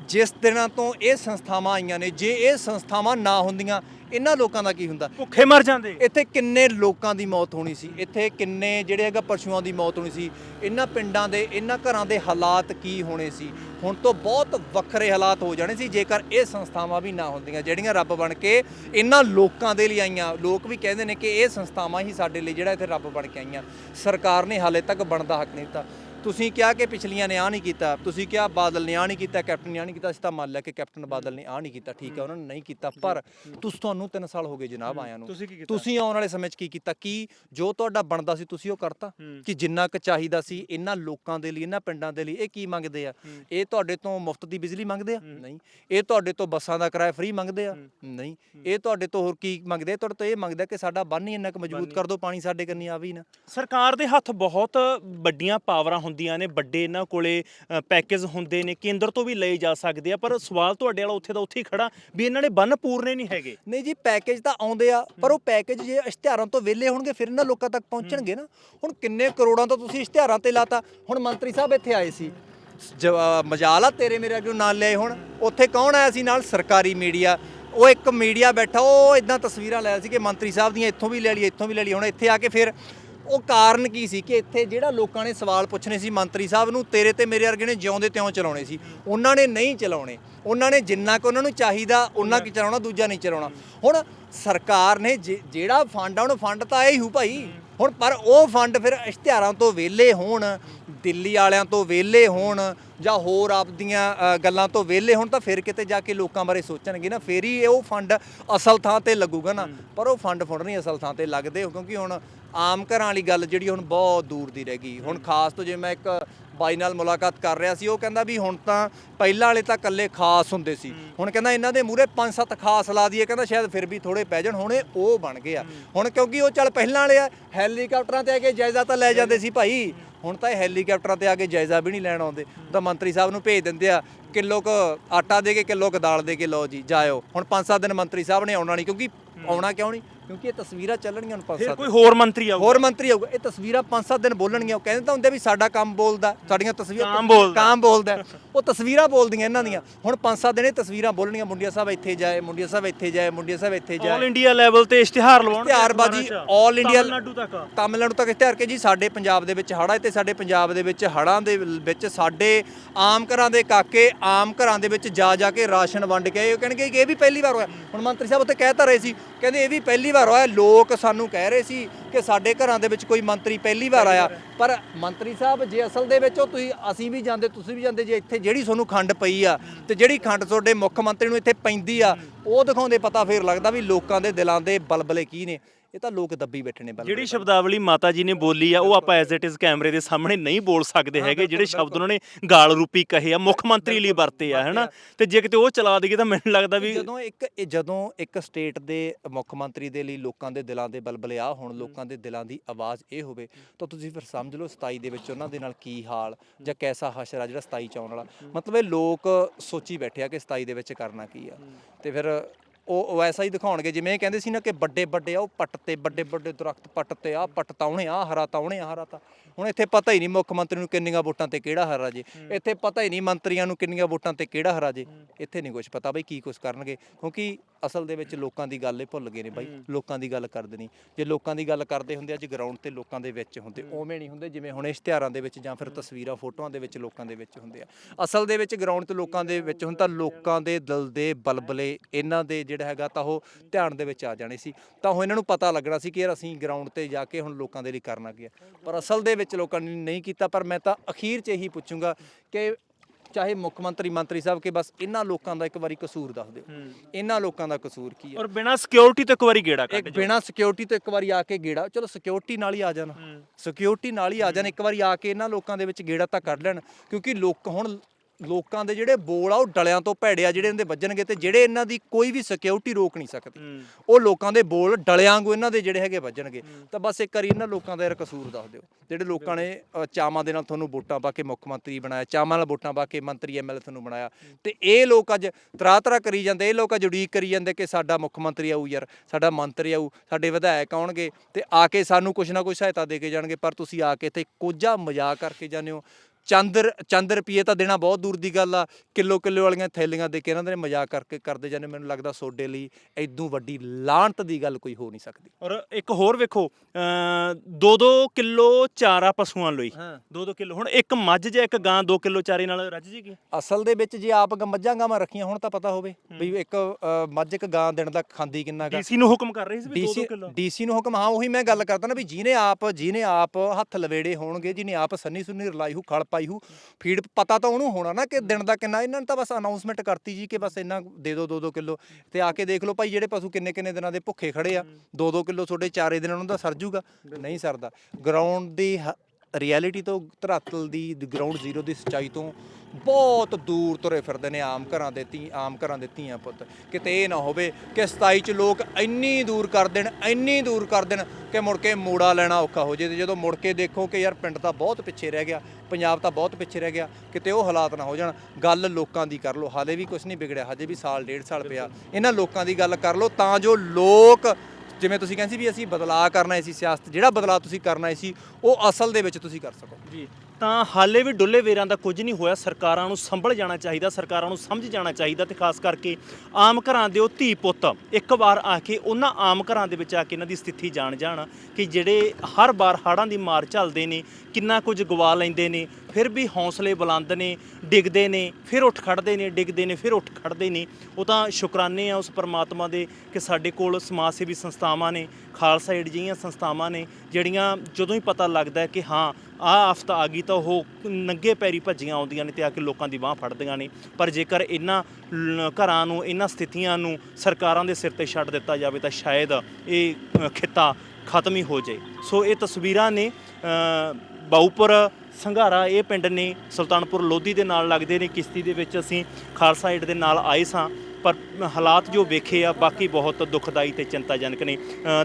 ਜਿਸ ਦਿਨਾਂ ਤੋਂ ਇਹ ਸੰਸਥਾਵਾਂ ਆਈਆਂ ਨੇ ਜੇ ਇਹ ਸੰਸਥਾਵਾਂ ਨਾ ਹੁੰਦੀਆਂ ਇਹਨਾਂ ਲੋਕਾਂ ਦਾ ਕੀ ਹੁੰਦਾ? ਭੁੱਖੇ ਮਰ ਜਾਂਦੇ। ਇੱਥੇ ਕਿੰਨੇ ਲੋਕਾਂ ਦੀ ਮੌਤ ਹੋਣੀ ਸੀ? ਇੱਥੇ ਕਿੰਨੇ ਜਿਹੜੇ ਹੈਗਾ ਪਸ਼ੂਆਂ ਦੀ ਮੌਤ ਹੋਣੀ ਸੀ? ਇਹਨਾਂ ਪਿੰਡਾਂ ਦੇ ਇਹਨਾਂ ਘਰਾਂ ਦੇ ਹਾਲਾਤ ਕੀ ਹੋਣੇ ਸੀ? ਹੁਣ ਤੋਂ ਬਹੁਤ ਵੱਖਰੇ ਹਾਲਾਤ ਹੋ ਜਾਣੇ ਸੀ ਜੇਕਰ ਇਹ ਸੰਸਥਾਵਾਂ ਵੀ ਨਾ ਹੁੰਦੀਆਂ ਜਿਹੜੀਆਂ ਰੱਬ ਬਣ ਕੇ ਇਹਨਾਂ ਲੋਕਾਂ ਦੇ ਲਈ ਆਈਆਂ। ਲੋਕ ਵੀ ਕਹਿੰਦੇ ਨੇ ਕਿ ਇਹ ਸੰਸਥਾਵਾਂ ਹੀ ਸਾਡੇ ਲਈ ਜਿਹੜਾ ਇੱਥੇ ਰੱਬ ਬਣ ਕੇ ਆਈਆਂ। ਸਰਕਾਰ ਨੇ ਹਾਲੇ ਤੱਕ ਬਣਦਾ ਹੱਕ ਨਹੀਂ ਦਿੱਤਾ। ਤੁਸੀਂ ਕਿਹਾ ਕਿ ਪਿਛਲੀਆਂ ਨੇ ਆ ਨਹੀਂ ਕੀਤਾ ਤੁਸੀਂ ਕਿਹਾ ਬਾਦਲ ਨੇ ਆ ਨਹੀਂ ਕੀਤਾ ਕੈਪਟਨ ਨੇ ਆ ਨਹੀਂ ਕੀਤਾ ਅਸੀਂ ਤਾਂ ਮੰਨ ਲਿਆ ਕਿ ਕੈਪਟਨ ਬਾਦਲ ਨੇ ਆ ਨਹੀਂ ਕੀਤਾ ਠੀਕ ਹੈ ਉਹਨਾਂ ਨੇ ਨਹੀਂ ਕੀਤਾ ਪਰ ਤੁਸੀਂ ਤੁਹਾਨੂੰ 3 ਸਾਲ ਹੋ ਗਏ ਜਨਾਬ ਆਇਆਂ ਨੂੰ। ਤੁਸੀਂ ਕੀ ਕੀਤਾ? ਤੁਸੀਂ ਆਉਣ ਵਾਲੇ ਸਮੇਂ 'ਚ ਕੀ ਕੀਤਾ? ਕੀ ਜੋ ਤੁਹਾਡਾ ਬਣਦਾ ਸੀ ਤੁਸੀਂ ਉਹ ਕਰਤਾ? ਕਿ ਜਿੰਨਾ ਕੁ ਚਾਹੀਦਾ ਸੀ ਇਹਨਾਂ ਲੋਕਾਂ ਦੇ ਲਈ ਇਹਨਾਂ ਪਿੰਡਾਂ ਦੇ ਲਈ ਇਹ ਕੀ ਮੰਗਦੇ ਆ? ਇਹ ਤੁਹਾਡੇ ਤੋਂ ਮੁਫਤ ਦੀ ਬਿਜਲੀ ਮੰਗਦੇ ਆ? ਨਹੀਂ। ਇਹ ਤੁਹਾਡੇ ਤੋਂ ਬੱਸਾਂ ਦਾ ਕਿਰਾਇਆ ਫ੍ਰੀ ਮੰਗਦੇ ਆ? ਨਹੀਂ। ਇਹ ਤੁਹਾਡੇ ਤੋਂ ਹੋਰ ਕੀ ਮੰਗਦੇ ਆ? ਤੁਹਾਡੇ ਤੋਂ ਇਹ ਮੰਗਦੇ ਆ ਕਿ ਸਾਡਾ ਬੰਨ ਹੀ ਇੰਨਾ ਕੁ ਮਜ਼ਬੂਤ ਕਰ ਦਿਓ ਪਾਣੀ ਸਾਡੇ ਕੰਨੀ ਆਵੇ ਹੀ ਨਾ। ਸਰਕਾਰ ਦੇ ਹੱਥ ਬਹੁਤ ਵੱਡੀਆਂ ਪਾਵਰਾਂ ਹੁੰਦੀਆਂ ਨੇ, ਵੱਡੇ ਇਹਨਾਂ ਕੋਲੇ ਪੈਕੇਜ ਹੁੰਦੇ ਨੇ, ਕੇਂਦਰ ਤੋਂ ਵੀ ਲਏ ਜਾ ਸਕਦੇ ਆ, ਪਰ ਸਵਾਲ ਤੁਹਾਡੇ ਵਾਲਾ ਉੱਥੇ ਦਾ ਉੱਥੇ ਹੀ ਖੜਾ, ਵੀ ਇਹਨਾਂ ਨੇ ਬੰਨ ਪੂਰਨੇ ਨਹੀਂ ਹੈਗੇ। ਨਹੀਂ ਜੀ ਪੈਕੇਜ ਤਾਂ ਆਉਂਦੇ ਆ, ਪਰ ਉਹ ਪੈਕੇਜ ਜੇ ਇਸ਼ਤਿਹਾਰਾਂ ਤੋਂ ਵਿਹਲੇ ਹੋਣਗੇ, ਫਿਰ ਇਹਨਾਂ ਲੋਕਾਂ ਤੱਕ ਪਹੁੰਚਣਗੇ ਨਾ। ਹੁਣ ਕਿੰਨੇ ਕਰੋੜਾਂ ਤਾਂ ਤੁਸੀਂ ਇਸ਼ਤਿਹਾਰਾਂ ਤੇ ਲਾਤਾ। ਹੁਣ ਮੰਤਰੀ ਸਾਹਿਬ ਇੱਥੇ ਆਏ ਸੀ। ਜ- ਅਹ ਮਜਾਲ ਆ ਤੇਰੇ ਮੇਰੇ ਅੱਗੇ ਨਾਲ ਲਿਆਏ ਹੁਣ। ਉੱਥੇ ਕੌਣ ਆਇਆ ਸੀ ਨਾਲ? ਸਰਕਾਰੀ ਮੀਡੀਆ। ਉਹ ਇੱਕ ਮੀਡੀਆ ਬੈਠਾ, ਉਹ ਇਦਾਂ ਤਸਵੀਰਾਂ ਲੈ ਸੀ ਕਿ ਮੰਤਰੀ ਸਾਹਿਬ ਦੀਆਂ ਇੱਥੋਂ ਵੀ ਲੈ ਲਈ ਇੱਥੋਂ ਵੀ ਲੈ ਲਈ ਹੁਣ ਇੱਥੇ ਆ ਕੇ ਫਿਰ ਉਹ ਕਾਰਨ ਕੀ ਸੀ ਕਿ ਇੱਥੇ ਜਿਹੜਾ ਲੋਕਾਂ ਨੇ ਸਵਾਲ ਪੁੱਛਣੇ ਸੀ ਮੰਤਰੀ ਸਾਹਿਬ ਨੂੰ, ਤੇਰੇ ਤੇ ਮੇਰੇ ਵਰਗੇ ਨੇ ਜਿਉਂਦੇ ਤਿਉਂ ਚਲਾਉਣੇ ਸੀ। ਉਹਨਾਂ ਨੇ ਨਹੀਂ ਚਲਾਉਣੇ। ਉਹਨਾਂ ਨੇ ਜਿੰਨਾ ਕੁ ਉਹਨਾਂ ਨੂੰ ਚਾਹੀਦਾ, ਉਹਨਾਂ ਕੀ ਚਲਾਉਣਾ, ਦੂਜਾ ਨਹੀਂ ਚਲਾਉਣਾ। ਹੁਣ ਸਰਕਾਰ ਨੇ ਜਿ- ਜਿਹੜਾ ਫੰਡ ਆ, ਉਹਨੂੰ ਫੰਡ ਤਾਂ ਆਇਆ ਹੀ ਹੂ ਭਾਈ। ਹੁਣ ਪਰ ਉਹ ਫੰਡ ਫਿਰ ਇਸ਼ਤਿਹਾਰਾਂ ਤੋਂ ਵਿਹਲੇ ਹੋਣ ਦਿੱਲੀ ਵਾਲਿਆਂ ਤੋਂ ਵਿਹਲੇ ਹੋਣ ਜਾਂ ਹੋਰ ਆਪਦੀਆਂ ਅ, ਗੱਲਾਂ ਤੋਂ ਵਿਹਲੇ ਹੋਣ ਤਾਂ ਫਿਰ ਕਿਤੇ ਜਾ ਕੇ ਲੋਕਾਂ ਬਾਰੇ ਸੋਚਣਗੇ ਨਾ ਫੇਰ ਹੀ ਉਹ ਫੰਡ ਅਸਲ ਥਾਂ ਤੇ ਲੱਗੂਗਾ ਨਾ। ਪਰ ਉਹ ਫੰਡ ਫੁੰਡ ਨਹੀਂ ਅਸਲ ਥਾਂ ਤੇ ਲੱਗਦੇ ਕਿਉਂਕਿ ਹੁਣ ਆਮ ਘਰਾਂ ਵਾਲੀ ਗੱਲ ਜਿਹੜੀ ਹੁਣ ਬਹੁਤ ਦੂਰ ਦੀ ਰਹਿ ਗਈ। ਹੁਣ ਖਾਸ ਤੋਂ ਜੇ ਮੈਂ ਇੱਕ ਬਾਈ ਨਾਲ ਮੁਲਾਕਾਤ ਕਰ ਰਿਹਾ ਸੀ ਉਹ ਕਹਿੰਦਾ ਵੀ ਹੁਣ ਤਾਂ ਪਹਿਲਾਂ ਵਾਲੇ ਤਾਂ ਇਕੱਲੇ ਖਾਸ ਹੁੰਦੇ ਸੀ। ਹੁਣ ਕਹਿੰਦਾ ਇਹਨਾਂ ਦੇ ਮੂਰੇ ਪੰਜ ਸੱਤ ਖਾਸ ਲਾ ਦਈਏ ਕਹਿੰਦਾ ਸ਼ਾਇਦ ਫਿਰ ਵੀ ਥੋੜੇ ਪੈ ਜਾਣ ਹੁਣ ਉਹ ਬਣ ਗਏ ਆ। ਹੁਣ ਕਿਉਂਕਿ ਉਹ ਚੱਲ ਪਹਿਲਾਂ ਵਾਲੇ ਆ ਹੈਲੀਕਾਪਟਰਾਂ ਤੇ ਆ ਕੇ ਜਾਇਜ਼ਾ ਤਾਂ ਲੈ ਜਾਂਦੇ ਸੀ ਭਾਈ। ਹੁਣ ਤਾਂ ਇਹ ਹੈਲੀਕਾਪਟਰਾਂ ਤੇ ਆ ਕੇ ਜਾਇਜ਼ਾ ਵੀ ਨਹੀਂ ਲੈਣ ਆਉਂਦੇ। ਤਾਂ ਮੰਤਰੀ ਸਾਹਿਬ ਨੂੰ ਭੇਜ ਦਿੰਦੇ ਆ ਕਿਲੋ ਕ ਆਟਾ ਦੇ ਕੇ ਕਿਲੋ ਕ ਦਾਲ ਦੇ ਕੇ ਲਓ ਜੀ ਜਾਇਓ। ਹੁਣ 5-7 ਦਿਨ ਮੰਤਰੀ ਸਾਹਿਬ ਨੇ ਆਉਣਾ ਨਹੀਂ ਕਿਉਂਕਿ ਆਉਣਾ ਕਿਉਂ ਨਹੀਂ? ਕਿਉਂਕਿ ਇਹ ਤਸਵੀਰਾਂ ਚੱਲਣਗੀਆਂ ਹੁਣ ਫਿਰ ਸੱਤ ਕੋਈ ਹੋਰ ਮੰਤਰੀ ਆਊਗਾ। ਹੋਰ ਮੰਤਰੀ ਆਊਗਾ। ਇਹ ਤਸਵੀਰਾਂ ਪੰਜ ਸੱਤ ਦਿਨ ਬੋਲਣਗੀਆਂ। ਉਹ ਕਹਿੰਦੇ ਤਾਂ ਹੁੰਦੇ ਵੀ ਸਾਡਾ ਕੰਮ ਬੋਲਦਾ ਸਾਡੀਆਂ ਤਸਵੀਰਾਂ ਕਾਮ ਬੋਲਦਾ। ਕਾਮ ਬੋਲਦਾ। ਉਹ ਤਸਵੀਰਾਂ ਬੋਲਦੀਆਂ ਇਹਨਾਂ ਦੀਆਂ। ਹੁਣ ਪੰਜ ਸੱਤ ਦਿਨ ਇਹ ਤਸਵੀਰਾਂ ਬੋਲਣਗੀਆਂ। ਮੁੰਡਿਆ ਸਾਹਿਬ ਇੱਥੇ ਜਾਏ ਮੁੰਡਿਆ ਸਾਹਿਬ ਇੱਥੇ ਜਾਏ ਮੁੰਡਿਆ ਸਾਹਿਬ ਇੱਥੇ ਆਲ ਜਾਏ ਇੰਡੀਆ ਲੈਵਲ ਤੇ ਇਸ਼ਤਿਹਾਰ ਲਵਾਉਣ ਇਸ਼ਤਿਹਾਰਬਾਜ਼ੀ all India- ਤਮਿਲਨਾਡੂ ਤੱਕ। ਤਾਮਿਲਨਾਡੂ ਤੱਕ ਇਸ਼ਤਿਹਾਰ ਕੇ ਜੀ ਸਾਡੇ ਪੰਜਾਬ ਦੇ ਵਿੱਚ ਹੜ੍ਹ ਹੈ ਤੇ ਸਾਡੇ ਪੰਜਾਬ ਦੇ ਵਿੱਚ ਹੜ੍ਹਾਂ ਦੇ ਵਿੱਚ ਸਾਡੇ ਆਮ ਘਰਾਂ ਦੇ ਕਾਕੇ ਆਮ ਘਰਾਂ ਦੇ ਵਿੱਚ ਜਾ ਜਾ ਕੇ ਰਾਸ਼ਨ ਵੰਡ ਕੇ ਆਏ। ਉਹ ਕਹਿਣਗੇ ਕਿ ਇਹ ਵੀ ਪਹਿਲੀ ਵਾਰ ਹੋਇਆ। ਹੁਣ ਮੰਤਰੀ ਸਾਹਿਬ ਉੱਤੇ ਕਹਿ ਤਾਂ ਰਹੇ ਸੀ ਕਹਿੰਦੇ ਇਹ ਵੀ ਪਹਿਲੀ ਵਾਰ ਹੋਇਆ ਲੋਕ ਸਾਨੂੰ ਕਹਿ ਰਹੇ ਸੀ ਕਿ ਸਾਡੇ ਘਰਾਂ ਦੇ ਵਿੱਚ ਕੋਈ ਮੰਤਰੀ ਪਹਿਲੀ ਵਾਰ ਆਇਆ। ਪਰ ਮੰਤਰੀ ਸਾਹਿਬ ਜੇ ਅਸਲ ਦੇ ਵਿੱਚ ਉਹ ਤੁਸੀਂ ਅਸੀਂ ਵੀ ਜਾਂਦੇ ਤੁਸੀਂ ਵੀ ਜਾਂਦੇ ਜੇ ਇੱਥੇ ਜਿਹੜੀ ਤੁਹਾਨੂੰ ਖੰਡ ਪਈ ਆ ਤੇ ਜਿਹੜੀ ਖੰਡ ਤੁਹਾਡੇ ਮੁੱਖ ਮੰਤਰੀ ਨੂੰ ਇੱਥੇ ਪੈਂਦੀ ਆ ਉਹ ਦਿਖਾਉਂਦੇ ਪਤਾ ਫੇਰ ਲੱਗਦਾ ਵੀ ਲੋਕਾਂ ਦੇ ਦਿਲਾਂ ਦੇ ਬਲਬਲੇ ਕੀ ਨੇ। ਇਹ ਤਾਂ ਲੋਕ ਦੱਬੀ ਬੈਠੇ ਨੇ ਬਲਬਲੇ ਜਿਹੜੀ ਸ਼ਬਦਾਵਲੀ ਮਾਤਾ ਜੀ ਨੇ ਬੋਲੀ ਆ ਉਹ ਆਪਾਂ ਐਜ਼ ਇਟ ਇਜ਼ ਕੈਮਰੇ ਦੇ ਸਾਹਮਣੇ ਨਹੀਂ ਬੋਲ ਸਕਦੇ ਹੈਗੇ ਜਿਹੜੇ ਸ਼ਬਦ ਉਹਨਾਂ ਨੇ ਗਾਲ ਰੂਪੀ ਕਹੇ ਆ ਮੁੱਖ ਮੰਤਰੀ ਲਈ ਵਰਤੇ ਆ ਹੈਨਾ? ਤੇ ਜੇ ਕਿਤੇ ਉਹ ਚਲਾ ਦਈਏ ਤਾਂ ਮੈਨੂੰ ਲੱਗਦਾ ਵੀ ਜਦੋਂ ਇੱਕ ਇਹ ਜਦੋਂ ਇੱਕ ਸਟੇਟ ਦੇ ਮੁੱਖ ਮੰਤਰੀ ਦੇ ਲਈ ਲੋਕਾਂ ਦੇ ਦਿਲਾਂ ਦੇ ਬਲਬਲੇ ਆ ਹੁਣ ਲੋਕਾਂ ਦੇ ਦਿਲਾਂ ਦੀ ਆਵਾਜ਼ ਇਹ ਹੋਵੇ ਤਾਂ ਤੁਸੀਂ ਫਿਰ ਸਮਝ ਲਓ 27 ਦੇ ਵਿੱਚ ਉਹਨਾਂ ਦੇ ਨਾਲ ਕੀ ਹਾਲ ਜਾਂ ਕੈਸਾ ਹਸ਼ਰ ਆ ਜਿਹੜਾ 27 ਚ ਆਉਣ ਵਾਲਾ। ਮਤਲਬ ਇਹ ਲੋਕ ਸੋਚੀ ਬੈਠੇ ਆ ਕਿ 27 ਦੇ ਵਿੱਚ ਕਰਨਾ ਕੀ ਆ। ਤੇ ਫਿਰ ਉਹ ਐਸਾ ਹੀ ਦਿਖਾਉਣਗੇ ਜਿਵੇਂ ਇਹ ਕਹਿੰਦੇ ਸੀ ਨਾ ਕਿ ਵੱਡੇ ਵੱਡੇ ਆ ਉਹ ਪੱਟ ਤੇ ਵੱਡੇ ਵੱਡੇ ਦਰਖਤ ਪੱਟ ਤੇ ਆ ਪੱਟ ਤਾਉਣੇ ਆ ਹਰਾ ਤਾਉਣੇ ਆ ਹਰਾ ਤਾ। ਹੁਣ ਇੱਥੇ ਪਤਾ ਹੀ ਨਹੀਂ ਮੁੱਖ ਮੰਤਰੀ ਨੂੰ ਕਿੰਨੀਆਂ ਵੋਟਾਂ ਤੇ ਕਿਹੜਾ ਹਰਾ ਜੇ। ਇੱਥੇ ਪਤਾ ਹੀ ਨਹੀਂ ਮੰਤਰੀਆਂ ਨੂੰ ਕਿੰਨੀਆਂ ਵੋਟਾਂ ਤੇ ਕਿਹੜਾ ਹਰਾ ਜੇ। ਇੱਥੇ ਨਹੀਂ ਕੁਝ ਪਤਾ ਬਈ ਕੀ ਕੁਝ ਕਰਨਗੇ। ਕਿਉਂਕਿ ਅਸਲ ਦੇ ਵਿੱਚ ਲੋਕਾਂ ਦੀ ਗੱਲ ਹੀ ਭੁੱਲ ਗਏ ਨੇ ਬਾਈ ਲੋਕਾਂ ਦੀ ਗੱਲ ਕਰਦੇ ਨਹੀਂ। ਜੇ ਲੋਕਾਂ ਦੀ ਗੱਲ ਕਰਦੇ ਹੁੰਦੇ ਅੱਜ ਗਰਾਊਂਡ ਤੇ ਲੋਕਾਂ ਦੇ ਵਿੱਚ ਹੁੰਦੇ ਉਵੇਂ ਨਹੀਂ ਹੁੰਦੇ। ਜਿਵੇਂ ਹੁਣ ਇਸ਼ਤਿਹਾਰਾਂ ਦੇ ਵਿੱਚ ਜਾਂ ਫਿਰ ਤਸਵੀਰਾਂ ਫੋਟੋਆਂ ਦੇ ਵਿੱਚ ਲੋਕਾਂ ਦੇ ਵਿੱਚ ਹੁੰਦੇ ਆ। ਅਸਲ ਦੇ ਵਿੱਚ ਗਰਾਊਂਡ ਤੇ ਲੋਕਾਂ ਦੇ ਵਿੱਚ ਹੁਣ ਤਾਂ ਲੋਕਾਂ ਦੇ ਦਿਲ ਦੇ ਬਲਬਲੇ ਇਹਨਾਂ ਦੇ ਜਿਹੜਾ ਹੈਗਾ ਤਾਂ ਉਹ ਧਿਆਨ ਦੇ ਵਿੱਚ ਆ ਜਾਣੇ ਸੀ। ਤਾਂ ਉਹ ਇਹਨਾਂ ਨੂੰ ਪਤਾ ਲੱਗਣਾ ਸੀ ਕਿ ਯਾਰ ਅਸੀਂ ਗਰਾਊਂਡ ਤੇ ਜਾ ਕੇ ਹੁਣ ਲੋਕਾਂ ਦੇ ਲਈ ਕਰਨਾ ਕੀ ਹੈ ਪਰ ਅਸਲ ਦੇ ਵਿੱਚ ਲੋਕਾਂ ਨੇ ਨਹੀਂ ਕੀਤਾ ਪਰ ਮੈਂ ਤਾਂ ਅਖੀਰ 'ਚ ਇਹੀ ਪੁੱਛੂੰਗਾ ਕਿ ਚਾਹੇ ਮੁੱਖ ਮੰਤਰੀ ਮੰਤਰੀ ਸਾਹਿਬ ਕੇ ਬਸ ਇਹਨਾਂ ਲੋਕਾਂ ਦਾ ਇੱਕ ਵਾਰੀ ਕਸੂਰ ਦੱਸ ਦਿਓ। ਇਹਨਾਂ ਲੋਕਾਂ ਦਾ ਕਸੂਰ ਕੀ ਹੈ ਔਰ ਬਿਨਾ ਸਿਕਿਉਰਿਟੀ ਤੋਂ ਇੱਕ ਵਾਰੀ ਗੇੜਾ ਕੱਢ ਇੱਕ ਬਿਨਾ ਸਿਕਿਉਰਿਟੀ ਤੋਂ ਇੱਕ ਵਾਰੀ ਆ ਕੇ ਗੇੜਾ ਚਲੋ ਸਿਕਿਉਰਿਟੀ ਨਾਲ ਹੀ ਆ ਜਾਣ। ਸਿਕਿਉਰਿਟੀ ਨਾਲ ਹੀ ਆ ਜਾਣ ਇੱਕ ਵਾਰੀ ਆ ਕੇ ਇਹਨਾਂ ਲੋਕਾਂ ਦੇ ਵਿੱਚ ਗੇੜਾ ਤਾਂ ਕੱਢ ਲੈਣ। ਕਿਉਂਕਿ ਲੋਕ ਹੁਣ ਲੋਕਾਂ ਦੇ ਜਿਹੜੇ ਬੋਲ ਆ ਉਹ ਡਲਿਆਂ ਤੋਂ ਭੈੜੇ ਆ ਜਿਹੜੇ ਇਹਦੇ ਵੱਜਣਗੇ ਤੇ ਜਿਹੜੇ ਇਹਨਾਂ ਦੀ ਕੋਈ ਵੀ ਸਿਕਿਉਰਿਟੀ ਰੋਕ ਨਹੀਂ ਸਕਦੀ। ਉਹ ਲੋਕਾਂ ਦੇ ਬੋਲ ਡਲਿਆਂ ਵਾਂਗੂ ਇਹਨਾਂ ਦੇ ਜਿਹੜੇ ਹੈਗੇ ਵੱਜਣਗੇ। ਤਾਂ ਬਸ ਇੱਕ ਵਾਰੀ ਇਹਨਾਂ ਲੋਕਾਂ ਦਾ ਯਾਰ ਕਸੂਰ ਦੱਸ ਦਿਓ। ਜਿਹੜੇ ਲੋਕਾਂ ਨੇ ਅ, ਚਾਵਾਂ ਦੇ ਨਾਲ ਤੁਹਾਨੂੰ ਵੋਟਾਂ ਪਾ ਕੇ ਮੁੱਖ ਮੰਤਰੀ ਬਣਾਇਆ ਚਾਵਾਂ ਨਾਲ ਵੋਟਾਂ ਪਾ ਕੇ ਮੰਤਰੀ ਐਮਐਲਏ ਤੁਹਾਨੂੰ ਬਣਾਇਆ। ਤੇ ਇਹ ਲੋਕ ਅੱਜ ਤਰਾ ਤਰਾ ਕਰੀ ਜਾਂਦੇ ਇਹ ਲੋਕ ਅੱਜ ਉਡੀਕ ਕਰੀ ਜਾਂਦੇ ਕਿ ਸਾਡਾ ਮੁੱਖ ਮੰਤਰੀ ਆਊ ਯਾਰ ਸਾਡਾ ਮੰਤਰੀ ਆਊ ਸਾਡੇ ਵਿਧਾਇਕ ਆਉਣਗੇ ਤੇ ਆ ਕੇ ਸਾਨੂੰ ਕੁਝ ਨਾ ਕੁਝ ਸਹਾਇਤਾ ਦੇ ਕੇ ਜਾਣਗੇ ਪਰ ਤੁਸੀਂ ਆ ਕੇ ਇੱਥੇ ਕੋਝਾ ਮਜ਼ਾਕ ਕਰਕੇ ਜਾਂਦੇ ਹੋ। ਚੰਦ ਰ- ਚੰਦ ਰੁਪਏ ਤਾਂ ਦੇਣਾ ਬਹੁਤ ਦੂਰ ਦੀ ਗੱਲ ਆ। ਕਿਲੋ ਕਿਲੋ ਵਾਲੀਆਂ ਥੈਲੀਆਂ ਦੇ ਕੇ ਇਹਨਾਂ ਦੇ ਮਜ਼ਾਕ ਕਰਕੇ ਕਰਦੇ ਜਾਂਦੇ ਮੈਨੂੰ ਲੱਗਦਾ ਸੋਡੇ ਲਈ ਐਦੋਂ ਵੱਡੀ ਲਾਹਨਤ ਦੀ ਗੱਲ ਕੋਈ ਹੋ ਨਹੀਂ ਸਕਦੀ। ਔਰ ਇੱਕ ਹੋਰ ਵੇਖੋ 2-2 ਕਿਲੋ ਚਾਰਾ ਪਸ਼ੂਆਂ ਲਈ। ਹਾਂ। 2-2 ਕਿਲੋ ਹੁਣ ਇੱਕ ਮੱਝ ਜਾਂ ਇੱਕ ਗਾਂ 2 ਕਿਲੋ ਚਾਰੇ ਨਾਲ ਰੱਜ ਜੇਗੀ? ਅਸਲ ਦੇ ਵਿੱਚ ਜੇ ਆਪ ਗ- ਮੱਝਾਂ ਗਾਵਾਂ ਰੱਖੀਆਂ ਹੁਣ ਤਾਂ ਪਤਾ ਹੋਵੇ ਵੀ ਇੱਕ ਮੱਝ ਇੱਕ ਗਾਂ ਦਿਨ ਦਾ ਖਾਂਦੀ ਕਿੰਨਾ ਗਾ। ਡੀਸੀ ਨੂੰ ਹੁਕਮ ਕਰ ਰਹੇ ਸੀ ਵੀ 2-2 ਡੀਸੀ ਕਿਲੋ। ਡੀਸੀ ਨੂੰ ਹੁਕਮ ਹਾਂ ਉਹੀ ਮੈਂ ਗੱਲ ਕਰਦਾ ਨਾ ਵੀ ਜਿਹਨੇ ਆਪ ਜਿਹਨੇ ਆਪ ਹੱਥ ਲਵੇੜੇ ਹੋਣਗੇ ਜਿਹਨੇ ਆਪ ਸੰਨੀ ਸੁੰਨੀ ਰਲਾਈ ਹੂ ਖਲ ਪਾਈ ਹੂ। ਫੀਡ ਪਤਾ ਤਾਂ ਉਹਨੂੰ ਹੋਣਾ ਨਾ ਕਿ ਦਿਨ ਦਾ ਕਿੰਨਾ ਇਹਨਾਂ ਨੇ ਤਾਂ ਬਸ ਅਨਾਉਂਸਮੈਂਟ ਕਰਤੀ ਜੀ ਕਿ ਬਸ ਇੰਨਾ ਦੇ ਦਿਓ 2-2 ਕਿਲੋ। ਤੇ ਆ ਕੇ ਦੇਖ ਲਓ ਭਾਈ ਜਿਹੜੇ ਪਸ਼ੂ ਕਿੰਨੇ ਕਿੰਨੇ ਦਿਨਾਂ ਦੇ ਭੁੱਖੇ ਖੜੇ ਆ। 2-2 ਕਿਲੋ ਤੁਹਾਡੇ ਚਾਰੇ ਦਿਨਾਂ ਨੂੰ ਤਾਂ ਸਰ ਜੂਗਾ। ਨਹੀਂ ਸਰਦਾ। ਗਰਾਊਂਡ ਦੀ ਰਿਐਲਿਟੀ ਤੋਂ ਧਰਾਤਲ ਦੀ ਗਰਾਊਂਡ ਜ਼ੀਰੋ ਦੀ ਸੱਚਾਈ ਤੋਂ ਬਹੁਤ ਦੂਰ ਤੁਰੇ ਫਿਰਦੇ ਨੇ ਆਮ ਘਰਾਂ ਦੇ ਧੀ, ਆਮ ਘਰਾਂ ਦੇ ਧੀਆਂ ਪੁੱਤ। ਕਿਤੇ ਇਹ ਨਾ ਹੋਵੇ ਕਿ 27 ਚ ਲੋਕ ਇੰਨੀ ਦੂਰ ਕਰ ਦੇਣ, ਇੰਨੀ ਦੂਰ ਕਰ ਦੇਣ ਕਿ ਮੁੜ ਕੇ ਮੋੜਾ ਲੈਣਾ ਔਖਾ ਹੋ ਜੇ। ਤੇ ਜਦੋਂ ਮੁੜ ਕੇ ਦੇਖੋ ਕਿ ਯਾਰ ਪਿੰਡ ਤਾਂ ਬਹੁਤ ਪਿੱਛੇ ਰਹਿ ਗਿਆ, ਪੰਜਾਬ ਤਾਂ ਬਹੁਤ ਪਿੱਛੇ ਰਹਿ ਗਿਆ, ਕਿਤੇ ਉਹ ਹਾਲਾਤ ਨਾ ਹੋ ਜਾਣ, ਗੱਲ ਲੋਕਾਂ ਦੀ ਕਰ ਲਓ। ਹਾਲੇ ਵੀ ਕੁਝ ਨਹੀਂ ਵਿਗੜਿਆ ਹਜੇ ਵੀ ਸਾਲ, ਡੇਢ ਸਾਲ ਪਿਆ। ਇਹਨਾਂ ਲੋਕਾਂ ਦੀ ਗੱਲ ਕਰ ਲਓ ਤਾਂ ਜੋ ਲੋਕ ਜਿਵੇਂ ਤੁਸੀਂ ਕਹਿੰਦੇ ਸੀ ਵੀ ਅਸੀਂ ਬਦਲਾਅ ਕਰਨਾ ਸੀ ਸਿਆਸਤ ਜਿਹੜਾ ਬਦਲਾਅ ਤੁਸੀਂ ਕਰਨਾ ਸੀ, ਉਹ ਅਸਲ ਦੇ ਵਿੱਚ ਤੁਸੀਂ ਕਰ ਸਕੋ। ਜੀ। ਤਾਂ ਹਾਲੇ ਵੀ ਡੁੱਲੇ ਵੇਰਾਂ ਦਾ ਕੁਝ ਨਹੀਂ ਹੋਇਆ। ਸਰਕਾਰਾਂ ਨੂੰ ਸੰਭਲ ਜਾਣਾ ਚਾਹੀਦਾ, ਸਰਕਾਰਾਂ ਨੂੰ ਸਮਝ ਜਾਣਾ ਚਾਹੀਦਾ ਤੇ ਖਾਸ ਕਰਕੇ ਆਮ ਘਰਾਂ ਦੇ ਉਹ ਧੀ ਪੁੱਤ। ਇੱਕ ਵਾਰ ਆ ਕੇ ਉਹਨਾਂ ਆਮ ਘਰਾਂ ਦੇ ਵਿੱਚ ਆ ਕੇ ਇਹਨਾਂ ਦੀ ਸਥਿਤੀ ਜਾਣ ਜਾਣ ਕਿ ਜਿਹੜੇ ਹਰ ਵਾਰ ਹਾੜਾਂ ਦੀ ਮਾਰ ਝੱਲਦੇ ਨੇ, ਕਿੰਨਾ ਕੁਝ ਗਵਾ ਲੈਂਦੇ ਨੇ, ਫਿਰ ਵੀ ਹੌਸਲੇ ਬੁਲੰਦ ਨੇ, ਡਿੱਗਦੇ ਨੇ, ਫਿਰ ਉੱਠ ਖੜਦੇ ਨੇ, ਡਿੱਗਦੇ ਨੇ, ਫਿਰ ਉੱਠ ਖੜਦੇ ਨੇ। ਉਹ ਤਾਂ ਸ਼ੁਕਰਾਨੇ ਆ ਉਸ ਪਰਮਾਤਮਾ ਦੇ ਕਿ ਸਾਡੇ ਕੋਲ ਸਮਾਜ ਸੇਵੀ ਸੰਸਥਾਵਾਂ ਨੇ, ਖਾਲਸਾ ਏਡ ਜਿਹੀਆਂ ਸੰਸਥਾਵਾਂ ਨੇ, ਜਿਹੜੀਆਂ ਜਦੋਂ ਹੀ ਪਤਾ ਲੱਗਦਾ ਕਿ ਹਾਂ ਆਹ ਆਫਤ ਆ ਗਈ ਤਾਂ ਉਹ ਨੰਗੇ ਪੈਰੀ ਭੱਜੀਆਂ ਆਉਂਦੀਆਂ ਨੇ ਤੇ ਆ ਕੇ ਲੋਕਾਂ ਦੀ ਬਾਹ ਫੜਦੀਆਂ ਨੇ। ਪਰ ਜੇਕਰ ਇਹਨਾਂ ਲ- ਘਰਾਂ ਨੂੰ ਇਹਨਾਂ ਸਥਿਤੀਆਂ ਨੂੰ ਸਰਕਾਰਾਂ ਦੇ ਸਿਰ ਤੇ ਛੱਡ ਦਿੱਤਾ ਜਾਵੇ ਤਾਂ ਸ਼ਾਇਦ ਇਹ ਖਿੱਤਾ ਖਤਮ ਹੀ ਹੋ ਜਾਏ। ਸੋ ਇਹ ਤਸਵੀਰਾਂ ਨੇ ਅ, ਬਾਊਪੁਰ ਸੰਘਾਰਾ ਇਹ ਪਿੰਡ ਨੇ ਸੁਲਤਾਨਪੁਰ ਲੋਧੀ ਦੇ ਨਾਲ ਲੱਗਦੇ ਨੇ। ਕਿਸ਼ਤੀ ਦੇ ਵਿੱਚ ਅਸੀਂ ਖਾਲਸਾ ਏਡ ਦੇ ਨਾਲ ਆਏ ਸਾਂ। ਪਰ ਹਾਲਾਤ ਜੋ ਵੇਖੇ ਆ ਬਾਕੀ ਬਹੁਤ ਦੁਖਦਾਈ ਤੇ ਚਿੰਤਾਜਨਕ ਨੇ।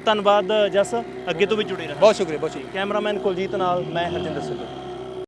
ਧੰਨਵਾਦ ਜਸ ਅੱਗੇ ਤੋਂ ਵੀ ਜੁੜੇ ਰਹੋ। ਬਹੁਤ ਸ਼ੁਕਰੀਆ ਬਹੁਤ ਸ਼ੁਕਰੀਆ। ਕੈਮਰਾਮੈਨ ਕੁਲਜੀਤ ਨਾਲ ਮੈਂ ਹਰਜਿੰਦਰ ਸਿੰਘ।